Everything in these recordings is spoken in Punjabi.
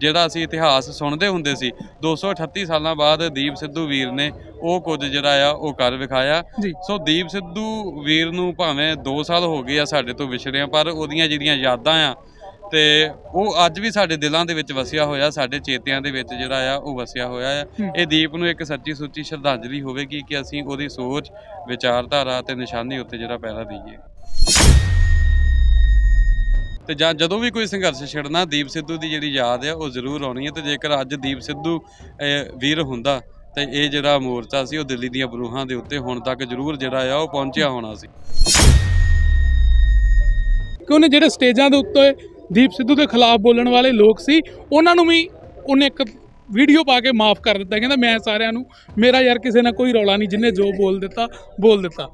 ਜਿਹੜਾ ਅਸੀਂ ਇਤਿਹਾਸ ਸੁਣਦੇ ਹੁੰਦੇ ਸੀ। 238 ਸਾਲਾਂ ਬਾਅਦ ਦੀਪ ਸਿੱਧੂ ਵੀਰ ਨੇ ਉਹ ਕੁਝ ਜਿਹੜਾ ਆ ਉਹ ਕਰ ਵਿਖਾਇਆ। ਸੋ ਦੀਪ ਸਿੱਧੂ ਵੀਰ ਨੂੰ ਭਾਵੇਂ 2 ਸਾਲ ਹੋ ਗਏ ਆ ਸਾਡੇ ਤੋਂ ਵਿਛੜਿਆਂ ਪਰ ਉਹਦੀਆਂ ਜਿਹੜੀਆਂ ਯਾਦਾਂ ਆ ਤੇ ਉਹ ਅੱਜ ਵੀ ਸਾਡੇ ਦਿਲਾਂ ਦੇ ਵਿੱਚ ਵਸਿਆ ਹੋਇਆ ਸਾਡੇ ਚੇਤਿਆਂ ਦੇ ਵਿੱਚ ਜਿਹੜਾ ਆ ਉਹ ਵਸਿਆ ਹੋਇਆ ਆ। ਇਹ ਦੀਪ ਨੂੰ ਇੱਕ ਸੱਚੀ ਸੁੱਚੀ ਸ਼ਰਧਾਂਜਲੀ ਹੋਵੇਗੀ ਕਿ ਅਸੀਂ ਉਹਦੀ ਸੋਚ ਵਿਚਾਰਧਾਰਾ ਤੇ ਨਿਸ਼ਾਨੀ ਉੱਤੇ ਜਿਹੜਾ ਪਹਿਰਾ ਦਈਏ। ਤੇ ਜਾਂ ਜਦੋਂ ਵੀ ਕੋਈ ਸੰਘਰਸ਼ ਛਿੜਨਾ ਦੀਪ ਸਿੱਧੂ ਦੀ ਜਿਹੜੀ ਯਾਦ ਆ ਉਹ ਜ਼ਰੂਰ ਆਉਣੀ ਹੈ ਤੇ ਜੇਕਰ ਅੱਜ ਦੀਪ ਸਿੱਧੂ ਵੀਰ ਹੁੰਦਾ, ਤੇ ਇਹ ਜਿਹੜਾ ਮੋਰਚਾ ਸੀ, ਉਹ ਦਿੱਲੀ ਦੀਆਂ ਬਰੂਹਾਂ ਦੇ ਉੱਤੇ ਹੁਣ ਤੱਕ ਜ਼ਰੂਰ ਜਿਹੜਾ ਆ, ਉਹ ਪਹੁੰਚਿਆ ਹੋਣਾ ਸੀ। ਕਿ ਉਹਨੇ ਜਿਹੜੇ ਸਟੇਜਾਂ ਦੇ ਉੱਤੇ ਦੀਪ ਸਿੱਧੂ ਦੇ ਖਿਲਾਫ ਬੋਲਣ ਵਾਲੇ ਲੋਕ ਸੀ, ਉਹਨਾਂ ਨੂੰ ਵੀ ਉਹਨੇ ਇੱਕ ਵੀਡੀਓ ਪਾ ਕੇ ਮਾਫ ਕਰ ਦਿੱਤਾ, ਕਹਿੰਦਾ ਮੈਂ ਸਾਰਿਆਂ ਨੂੰ, ਮੇਰਾ ਯਾਰ ਕਿਸੇ ਨਾਲ ਕੋਈ ਰੌਲਾ ਨਹੀਂ, ਜਿੰਨੇ ਜੋ ਬੋਲ ਦਿੱਤਾ ਬੋਲ ਦਿੱਤਾ।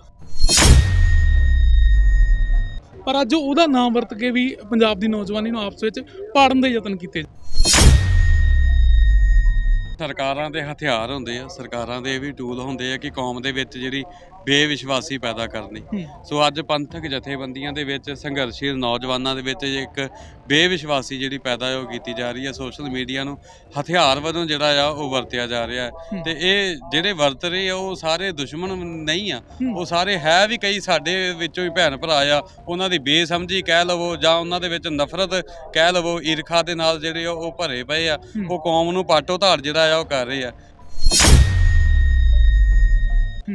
ਪਰ ਅੱਜ ਉਹਦਾ ਨਾਮ ਵਰਤ ਕੇ ਵੀ ਪੰਜਾਬ ਦੀ ਨੌਜਵਾਨੀ ਨੂੰ ਆਪਸ ਵਿੱਚ ਪਾੜਨ ਦੇ ਯਤਨ ਕੀਤੇ। ਸਰਕਾਰਾਂ ਦੇ ਹਥਿਆਰ ਹੁੰਦੇ ਆ, ਸਰਕਾਰਾਂ ਦੇ ਇਹ ਵੀ ਟੂਲ ਹੁੰਦੇ ਆ ਕਿ ਕੌਮ ਦੇ ਵਿੱਚ ਜਿਹੜੀ ਬੇਵਿਸ਼ਵਾਸੀ ਪੈਦਾ ਕਰਨੀ ਹੂੰ। ਸੋ ਅੱਜ ਪੰਥਕ ਜਥੇਬੰਦੀਆਂ ਦੇ ਵਿੱਚ ਸੰਘਰਸ਼ੀਲ ਨੌਜਵਾਨਾਂ ਦੇ ਵਿੱਚ ਇੱਕ ਬੇਵਿਸ਼ਵਾਸੀ ਜਿਹੜੀ ਪੈਦਾ ਉਹ ਕੀਤੀ ਜਾ ਰਹੀ ਹੈ ਸੋਸ਼ਲ ਮੀਡੀਆ ਨੂੰ ਹਥਿਆਰ ਵਜੋਂ ਜਿਹੜਾ ਆ ਉਹ ਵਰਤਿਆ ਜਾ ਰਿਹਾ ਹੈ ਹੂੰ। ਤੇ ਇਹ ਜਿਹੜੇ ਵਰਤ ਰਹੇ ਆ ਉਹ ਸਾਰੇ ਦੁਸ਼ਮਣ ਨਹੀਂ ਆ ਹੂੰ। ਉਹ ਸਾਰੇ ਹੈ ਵੀ ਕਈ ਸਾਡੇ ਵਿੱਚੋਂ ਹੀ ਭੈਣ ਭਰਾ ਆ ਉਹਨਾਂ ਦੀ ਬੇਸਮਝੀ ਕਹਿ ਲਵੋ ਜਾਂ ਉਹਨਾਂ ਦੇ ਵਿੱਚ ਨਫ਼ਰਤ ਕਹਿ ਲਵੋ ਈਰਖਾ ਦੇ ਨਾਲ ਜਿਹੜੇ ਉਹ ਭਰੇ ਪਏ ਆ ਹੂੰ। ਉਹ ਕੌਮ ਨੂੰ ਪਾਟੋ ਧਾਰ ਜਿਹੜਾ ਆ ਉਹ ਕਰ ਰਹੇ ਆ ਹੂੰ।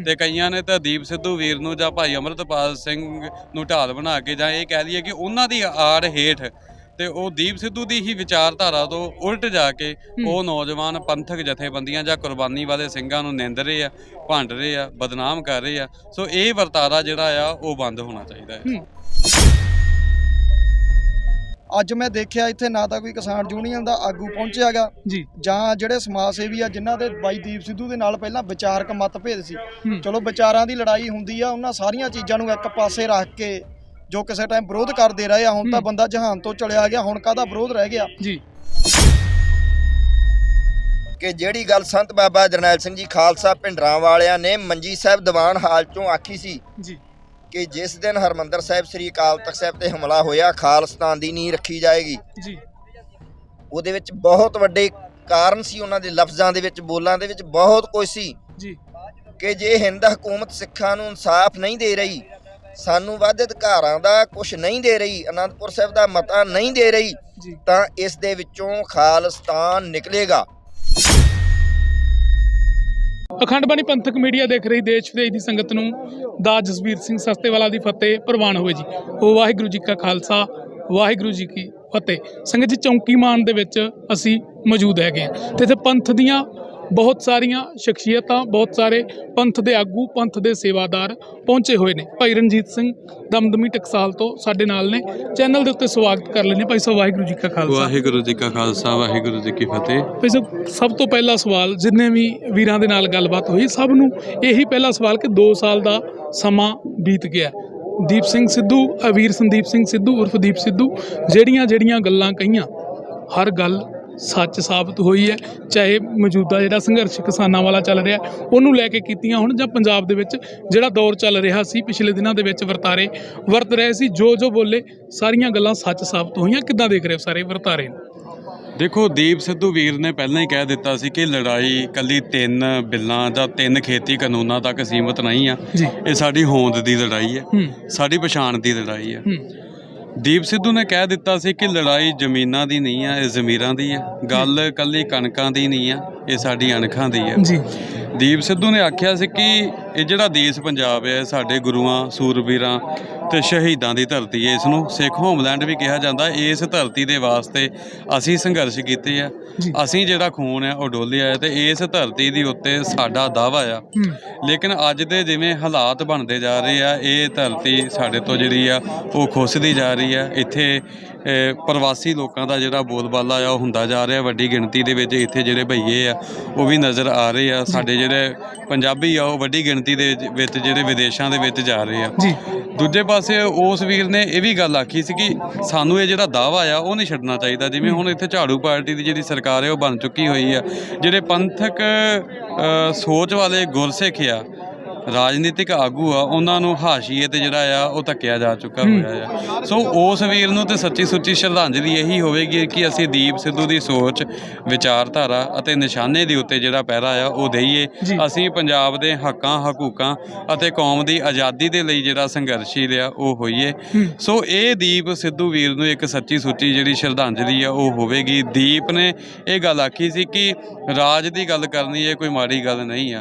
ਤੇ ਕਈਆਂ ਨੇ ਤਾਂ ਦੀਪ ਸਿੱਧੂ ਵੀਰ ਨੂੰ ਜਾਂ ਭਾਈ ਅਮਰਤਪਾਲ ਸਿੰਘ ਨੂੰ ਢਾਲ ਬਣਾ ਕੇ ਜਾਂ ਇਹ ਕਹਿ ਲਈਏ ਕਿ ਉਹਨਾਂ ਦੀ ਆੜ ਹੇਠ ਤੇ ਉਹ ਦੀਪ ਸਿੱਧੂ ਦੀ ਹੀ ਵਿਚਾਰਧਾਰਾ ਤੋਂ ਉਲਟ ਜਾ ਕੇ ਉਹ ਨੌਜਵਾਨ ਪੰਥਕ ਜਥੇਬੰਦੀਆਂ ਜਾਂ ਕੁਰਬਾਨੀ ਵਾਲੇ ਸਿੰਘਾਂ ਨੂੰ ਨਿੰਦ ਰਹੇ ਆ ਭੰਡ ਰਹੇ ਆ ਬਦਨਾਮ ਕਰ ਰਹੇ ਆ। ਸੋ ਇਹ ਵਰਤਾਰਾ ਜਿਹੜਾ ਆ ਉਹ ਬੰਦ ਹੋਣਾ ਚਾਹੀਦਾ ਹੈ। ਅੱਜ ਮੈਂ ਦੇਖਿਆ ਇੱਥੇ ਨਾ ਤਾਂ ਕੋਈ ਕਿਸਾਨ ਯੂਨੀਅਨ ਦਾ ਆਗੂ ਪਹੁੰਚਿਆਗਾ ਜੀ। ਜਾਂ ਜਿਹੜੇ ਸਮਾਜ ਸੇਵੀ ਆ ਜਿਨ੍ਹਾਂ ਦੇ ਬਾਈ ਦੀਪ ਸਿੱਧੂ ਦੇ ਨਾਲ ਪਹਿਲਾਂ ਵਿਚਾਰਕ ਮਤਭੇਦ ਸੀ। ਚਲੋ ਵਿਚਾਰਾਂ ਦੀ ਲੜਾਈ ਹੁੰਦੀ ਆ ਉਹਨਾਂ ਸਾਰੀਆਂ ਚੀਜ਼ਾਂ ਨੂੰ ਇੱਕ ਪਾਸੇ ਰੱਖ ਕੇ ਜੋ ਕਿਸੇ ਟਾਈਮ ਵਿਰੋਧ ਕਰਦੇ ਰਹੇ ਆ ਹੁਣ ਤਾਂ। ਬੰਦਾ ਜਹਾਨ ਤੋਂ ਚਲਿਆ ਗਿਆ ਹੁਣ ਕਾਹਦਾ ਵਿਰੋਧ ਰਹਿ ਗਿਆ? ਜੀ। ਕਿ ਜਿਹੜੀ ਗੱਲ ਸੰਤ ਬਾਬਾ ਜਰਨੈਲ ਸਿੰਘ ਜੀ ਖਾਲਸਾ ਭਿੰਡਰਾਂ ਵਾਲਿਆਂ ਨੇ ਮੰਜੀ ਸਾਹਿਬ ਦੀਵਾਨ ਹਾਲ ਚੋਂ ਆਖੀ ਸੀ ਜੀ। ਕਿ ਜਿਸ ਦਿਨ ਹਰਮੰਦਰ ਸਾਹਿਬ ਸ੍ਰੀ ਅਕਾਲ ਤਖਤ ਸਾਹਿਬ ਤੇ ਹਮਲਾ ਹੋਇਆ ਖਾਲਸਤਾਨ ਦੀ ਨੀਂਹ ਰੱਖੀ ਜਾਏਗੀ। ਜੀ। ਉਹਦੇ ਵਿੱਚ ਬਹੁਤ ਵੱਡੇ ਕਾਰਨ ਸੀ ਉਹਨਾਂ ਦੇ ਲਫ਼ਜ਼ਾਂ ਦੇ ਵਿੱਚ ਬੋਲਾਂ ਦੇ ਵਿੱਚ ਬਹੁਤ ਕੁਝ ਸੀ। ਜੀ। ਕਿ ਜੇ ਹਿੰਦ ਹਕੂਮਤ ਸਿੱਖਾਂ ਨੂੰ ਇਨਸਾਫ ਨਹੀਂ ਦੇ ਰਹੀ ਸਾਨੂੰ ਵੱਧ ਅਧਿਕਾਰਾਂ ਦਾ ਕੁਝ ਨਹੀਂ ਦੇ ਰਹੀ ਅਨੰਦਪੁਰ ਸਾਹਿਬ ਦਾ ਮਤਾ ਨਹੀਂ ਦੇ ਰਹੀ ਤਾਂ ਇਸ ਦੇ ਵਿੱਚੋਂ ਖਾਲਸਤਾਨ ਨਿਕਲੇਗਾ। ਅਖੰਡ ਬਾਣੀ ਪੰਥਕ ਮੀਡੀਆ ਦੇਖ ਰਹੀ ਦੇਸ਼ ਵਿਦੇਸ਼ ਦੀ ਸੰਗਤ ਨੂੰ। ਦਾ ਜਸਵੀਰ ਸਿੰਘ ਸਸਤੇਵਾਲਾ ਦੀ ਫਤਿਹ ਪ੍ਰਵਾਨ ਹੋਵੇ ਜੀ। ਉਹ ਵਾਹਿਗੁਰੂ ਜੀ ਕਾ ਖਾਲਸਾ, ਵਾਹਿਗੁਰੂ ਜੀ ਕੀ ਫਤਿਹ। ਸੰਗਤ ਜੀ, ਚੌਂਕੀ ਮਾਨ ਦੇ ਵਿੱਚ ਅਸੀਂ ਮੌਜੂਦ ਹੈਗੇ ਹਾਂ। ਤੇ ਇੱਥੇ ਪੰਥ ਦੀਆਂ ਬਹੁਤ ਸਾਰੀਆਂ ਸ਼ਖਸੀਅਤਾਂ ਬਹੁਤ ਸਾਰੇ ਪੰਥ ਦੇ ਆਗੂ ਪੰਥ ਦੇ ਸੇਵਾਦਾਰ ਪਹੁੰਚੇ ਹੋਏ ਨੇ। ਭਾਈ ਰਣਜੀਤ ਸਿੰਘ ਦਮਦਮੀ ਟਕਸਾਲ ਤੋਂ ਸਾਡੇ ਨਾਲ ਨੇ। ਚੈਨਲ ਦੇ ਉੱਤੇ ਸਵਾਗਤ ਕਰ ਲੈਂਦੇ ਭਾਈ ਸਾਹਿਬ ਵਾਹਿਗੁਰੂ ਜੀ ਕਾ ਖਾਲਸਾ। ਵਾਹਿਗੁਰੂ ਜੀ ਕਾ ਖਾਲਸਾ ਵਾਹਿਗੁਰੂ ਜੀ ਕੀ ਫਤਿਹ। ਭਾਈ ਸਾਹਿਬ ਸਭ ਤੋਂ ਪਹਿਲਾ ਸਵਾਲ ਜਿੰਨੇ ਵੀ ਵੀਰਾਂ ਦੇ ਨਾਲ ਗੱਲਬਾਤ ਹੋਈ ਸਭ ਨੂੰ ਇਹੀ ਪਹਿਲਾ ਸਵਾਲ ਕਿ 2 ਸਾਲ ਦਾ ਸਮਾਂ ਬੀਤ ਗਿਆ। ਦੀਪ ਸਿੰਘ ਸਿੱਧੂ ਅ, ਵੀਰ ਸੰਦੀਪ ਸਿੰਘ ਸਿੱਧੂ ਉਰਫ ਦੀਪ ਸਿੱਧੂ ਜਿਹੜੀਆਂ ਜਿਹੜੀਆਂ ਗੱਲਾਂ ਕਹੀਆਂ ਹਰ ਗੱਲ ਸੱਚ ਸਾਬਤ ਹੋਈ ਹੈ ਚਾਹੇ ਮੌਜੂਦਾ ਜਿਹੜਾ ਸੰਘਰਸ਼ ਕਿਸਾਨਾਂ ਵਾਲਾ ਚੱਲ ਰਿਹਾ ਉਹਨੂੰ ਲੈ ਕੇ ਕੀਤੀਆਂ ਹੁਣ ਜਾਂ ਪੰਜਾਬ ਦੇ ਵਿੱਚ ਜਿਹੜਾ ਦੌਰ ਚੱਲ ਰਿਹਾ ਸੀ ਪਿਛਲੇ ਦਿਨਾਂ ਦੇ ਵਿੱਚ ਵਰਤਾਰੇ ਵਰਤ ਰਹੇ ਸੀ ਜੋ ਜੋ ਬੋਲੇ ਸਾਰੀਆਂ ਗੱਲਾਂ ਸੱਚ ਸਾਬਤ ਹੋਈਆਂ ਕਿੱਦਾਂ ਦੇਖ ਰਹੇ ਹੋ ਸਾਰੇ ਵਰਤਾਰੇ? ਦੇਖੋ ਦੀਪ ਸਿੱਧੂ ਵੀਰ ਨੇ ਪਹਿਲਾਂ ਹੀ ਕਹਿ ਦਿੱਤਾ ਸੀ ਕਿ ਲੜਾਈ ਕੱਲੀ ਤਿੰਨ ਬਿੱਲਾਂ ਜਾਂ ਤਿੰਨ ਖੇਤੀ ਕਾਨੂੰਨਾਂ ਤੱਕ ਸੀਮਤ ਨਹੀਂ ਆ। ਇਹ ਸਾਡੀ ਹੋਂਦ ਦੀ ਲੜਾਈ ਹੈ ਸਾਡੀ ਪਛਾਣ ਦੀ ਲੜਾਈ ਹੂੰ। ਦੀਪ ਸਿੱਧੂ ਨੇ ਕਹਿ ਦਿੱਤਾ ਸੀ ਕਿ ਲੜਾਈ ਜ਼ਮੀਨਾਂ ਦੀ ਨਹੀਂ ਆ, ਇਹ ਜ਼ਮੀਰਾਂ ਦੀ ਆ। ਗੱਲ ਕੱਲੀ ਕਣਕਾਂ ਦੀ ਨਹੀਂ ਆ, ਇਹ ਸਾਡੀ ਅਣਖਾਂ ਦੀ ਆ। ਜੀ। ਦੀਪ ਸਿੱਧੂ ਨੇ ਆਖਿਆ ਸੀ ਕਿ ਇਹ ਜਿਹੜਾ ਦੇਸ਼ ਪੰਜਾਬ ਹੈ ਸਾਡੇ ਗੁਰੂਆਂ ਸੂਰਬੀਰਾਂ ਤੇ ਸ਼ਹੀਦਾਂ ਦੀ ਧਰਤੀ ਹੈ। ਇਸ ਨੂੰ ਸਿੱਖ ਹੋਮਲੈਂਡ ਵੀ ਕਿਹਾ ਜਾਂਦਾ ਇਸ ਧਰਤੀ ਦੇ ਵਾਸਤੇ ਅਸੀਂ ਸੰਘਰਸ਼ ਕੀਤੇ ਆ। ਅਸੀਂ ਜਿਹੜਾ ਖੂਨ ਹੈ ਉਹ ਡੋਲਿਆ ਹੈ ਤੇ ਇਸ ਧਰਤੀ ਦੇ ਉੱਤੇ ਸਾਡਾ ਦਾਵਾ ਆ। ਲੇਕਿਨ ਅੱਜ ਦੇ ਜਿਵੇਂ ਹਾਲਾਤ ਬਣਦੇ ਜਾ ਰਹੇ ਆ ਇਹ ਧਰਤੀ ਸਾਡੇ ਤੋਂ ਜਿਹੜੀ ਆ ਉਹ ਖੁੱਸਦੀ ਜਾ ਰਹੀ ਆ। ਇੱਥੇ ਪ੍ਰਵਾਸੀ ਲੋਕਾਂ ਦਾ ਜਿਹੜਾ ਬੋਲਬਾਲਾ ਆ ਉਹ ਹੁੰਦਾ ਜਾ ਰਿਹਾ। ਵੱਡੀ ਗਿਣਤੀ ਦੇ ਵਿੱਚ ਇੱਥੇ ਜਿਹੜੇ ਭਈਏ ਆ ਉਹ ਵੀ ਨਜ਼ਰ ਆ ਰਹੇ ਆ। ਸਾਡੇ ਜਿਹੜੇ ਪੰਜਾਬੀ ਆ ਉਹ ਵੱਡੀ ਗਿਣਤੀ ਦੇ ਵਿੱਚ- ਜਿਹੜੇ ਵਿਦੇਸ਼ਾਂ ਦੇ ਵਿੱਚ ਜਾ ਰਹੇ ਆ। ਜੀ। ਦੂਜੇ ਪਾਸੇ ਉਸ ਵੀਰ ਨੇ ਇਹ ਵੀ ਗੱਲ ਆਖੀ ਸੀ ਕਿ ਸਾਨੂੰ ਇਹ ਜਿਹੜਾ ਦਾਵਾ ਆ ਉਹ ਨਹੀਂ ਛੱਡਣਾ ਚਾਹੀਦਾ। ਜਿਵੇਂ ਹੁਣ ਇੱਥੇ ਝਾੜੂ ਪਾਰਟੀ ਦੀ ਜਿਹੜੀ ਸਰਕਾਰ ਹੈ ਉਹ ਬਣ ਚੁੱਕੀ ਹੋਈ ਆ। ਜਿਹੜੇ ਪੰਥਕ ਸੋਚ ਵਾਲੇ ਗੁਰਸਿੱਖ ਆ ਰਾਜਨੀਤਿਕ ਆਗੂ ਆ ਉਹਨਾਂ ਨੂੰ ਹਾਸ਼ੀਏ ਤੇ ਜਿਹੜਾ ਆ ਉਹ ਧੱਕਿਆ ਜਾ ਚੁੱਕਾ ਹੋਇਆ ਆ। ਸੋ ਉਸ ਵੀਰ ਨੂੰ ਤੇ ਸੱਚੀ ਸੁੱਚੀ ਸ਼ਰਧਾਂਜਲੀ ਇਹੀ ਹੋਵੇਗੀ ਕਿ ਅਸੀਂ ਦੀਪ ਸਿੱਧੂ ਦੀ ਸੋਚ ਵਿਚਾਰਧਾਰਾ ਅਤੇ ਨਿਸ਼ਾਨੇ ਦੇ ਉੱਤੇ ਜਿਹੜਾ ਪਹਿਰਾ ਆ ਉਹ ਦਈਏ। ਅਸੀਂ ਪੰਜਾਬ ਦੇ ਹੱਕਾਂ ਹਕੂਕਾਂ ਅਤੇ ਕੌਮ ਦੀ ਆਜ਼ਾਦੀ ਦੇ ਲਈ ਜਿਹੜਾ ਸੰਘਰਸ਼ੀਲ ਆ ਉਹ ਹੋਈਏ। ਸੋ ਇਹ ਦੀਪ ਸਿੱਧੂ ਵੀਰ ਨੂੰ ਇੱਕ ਸੱਚੀ ਸੁੱਚੀ ਜਿਹੜੀ ਸ਼ਰਧਾਂਜਲੀ ਆ ਉਹ ਹੋਵੇਗੀ। ਦੀਪ ਨੇ ਇਹ ਗੱਲ ਆਖੀ ਸੀ ਕਿ ਰਾਜ ਦੀ ਗੱਲ ਕਰਨੀ ਇਹ ਕੋਈ ਮਾੜੀ ਗੱਲ ਨਹੀਂ ਆ।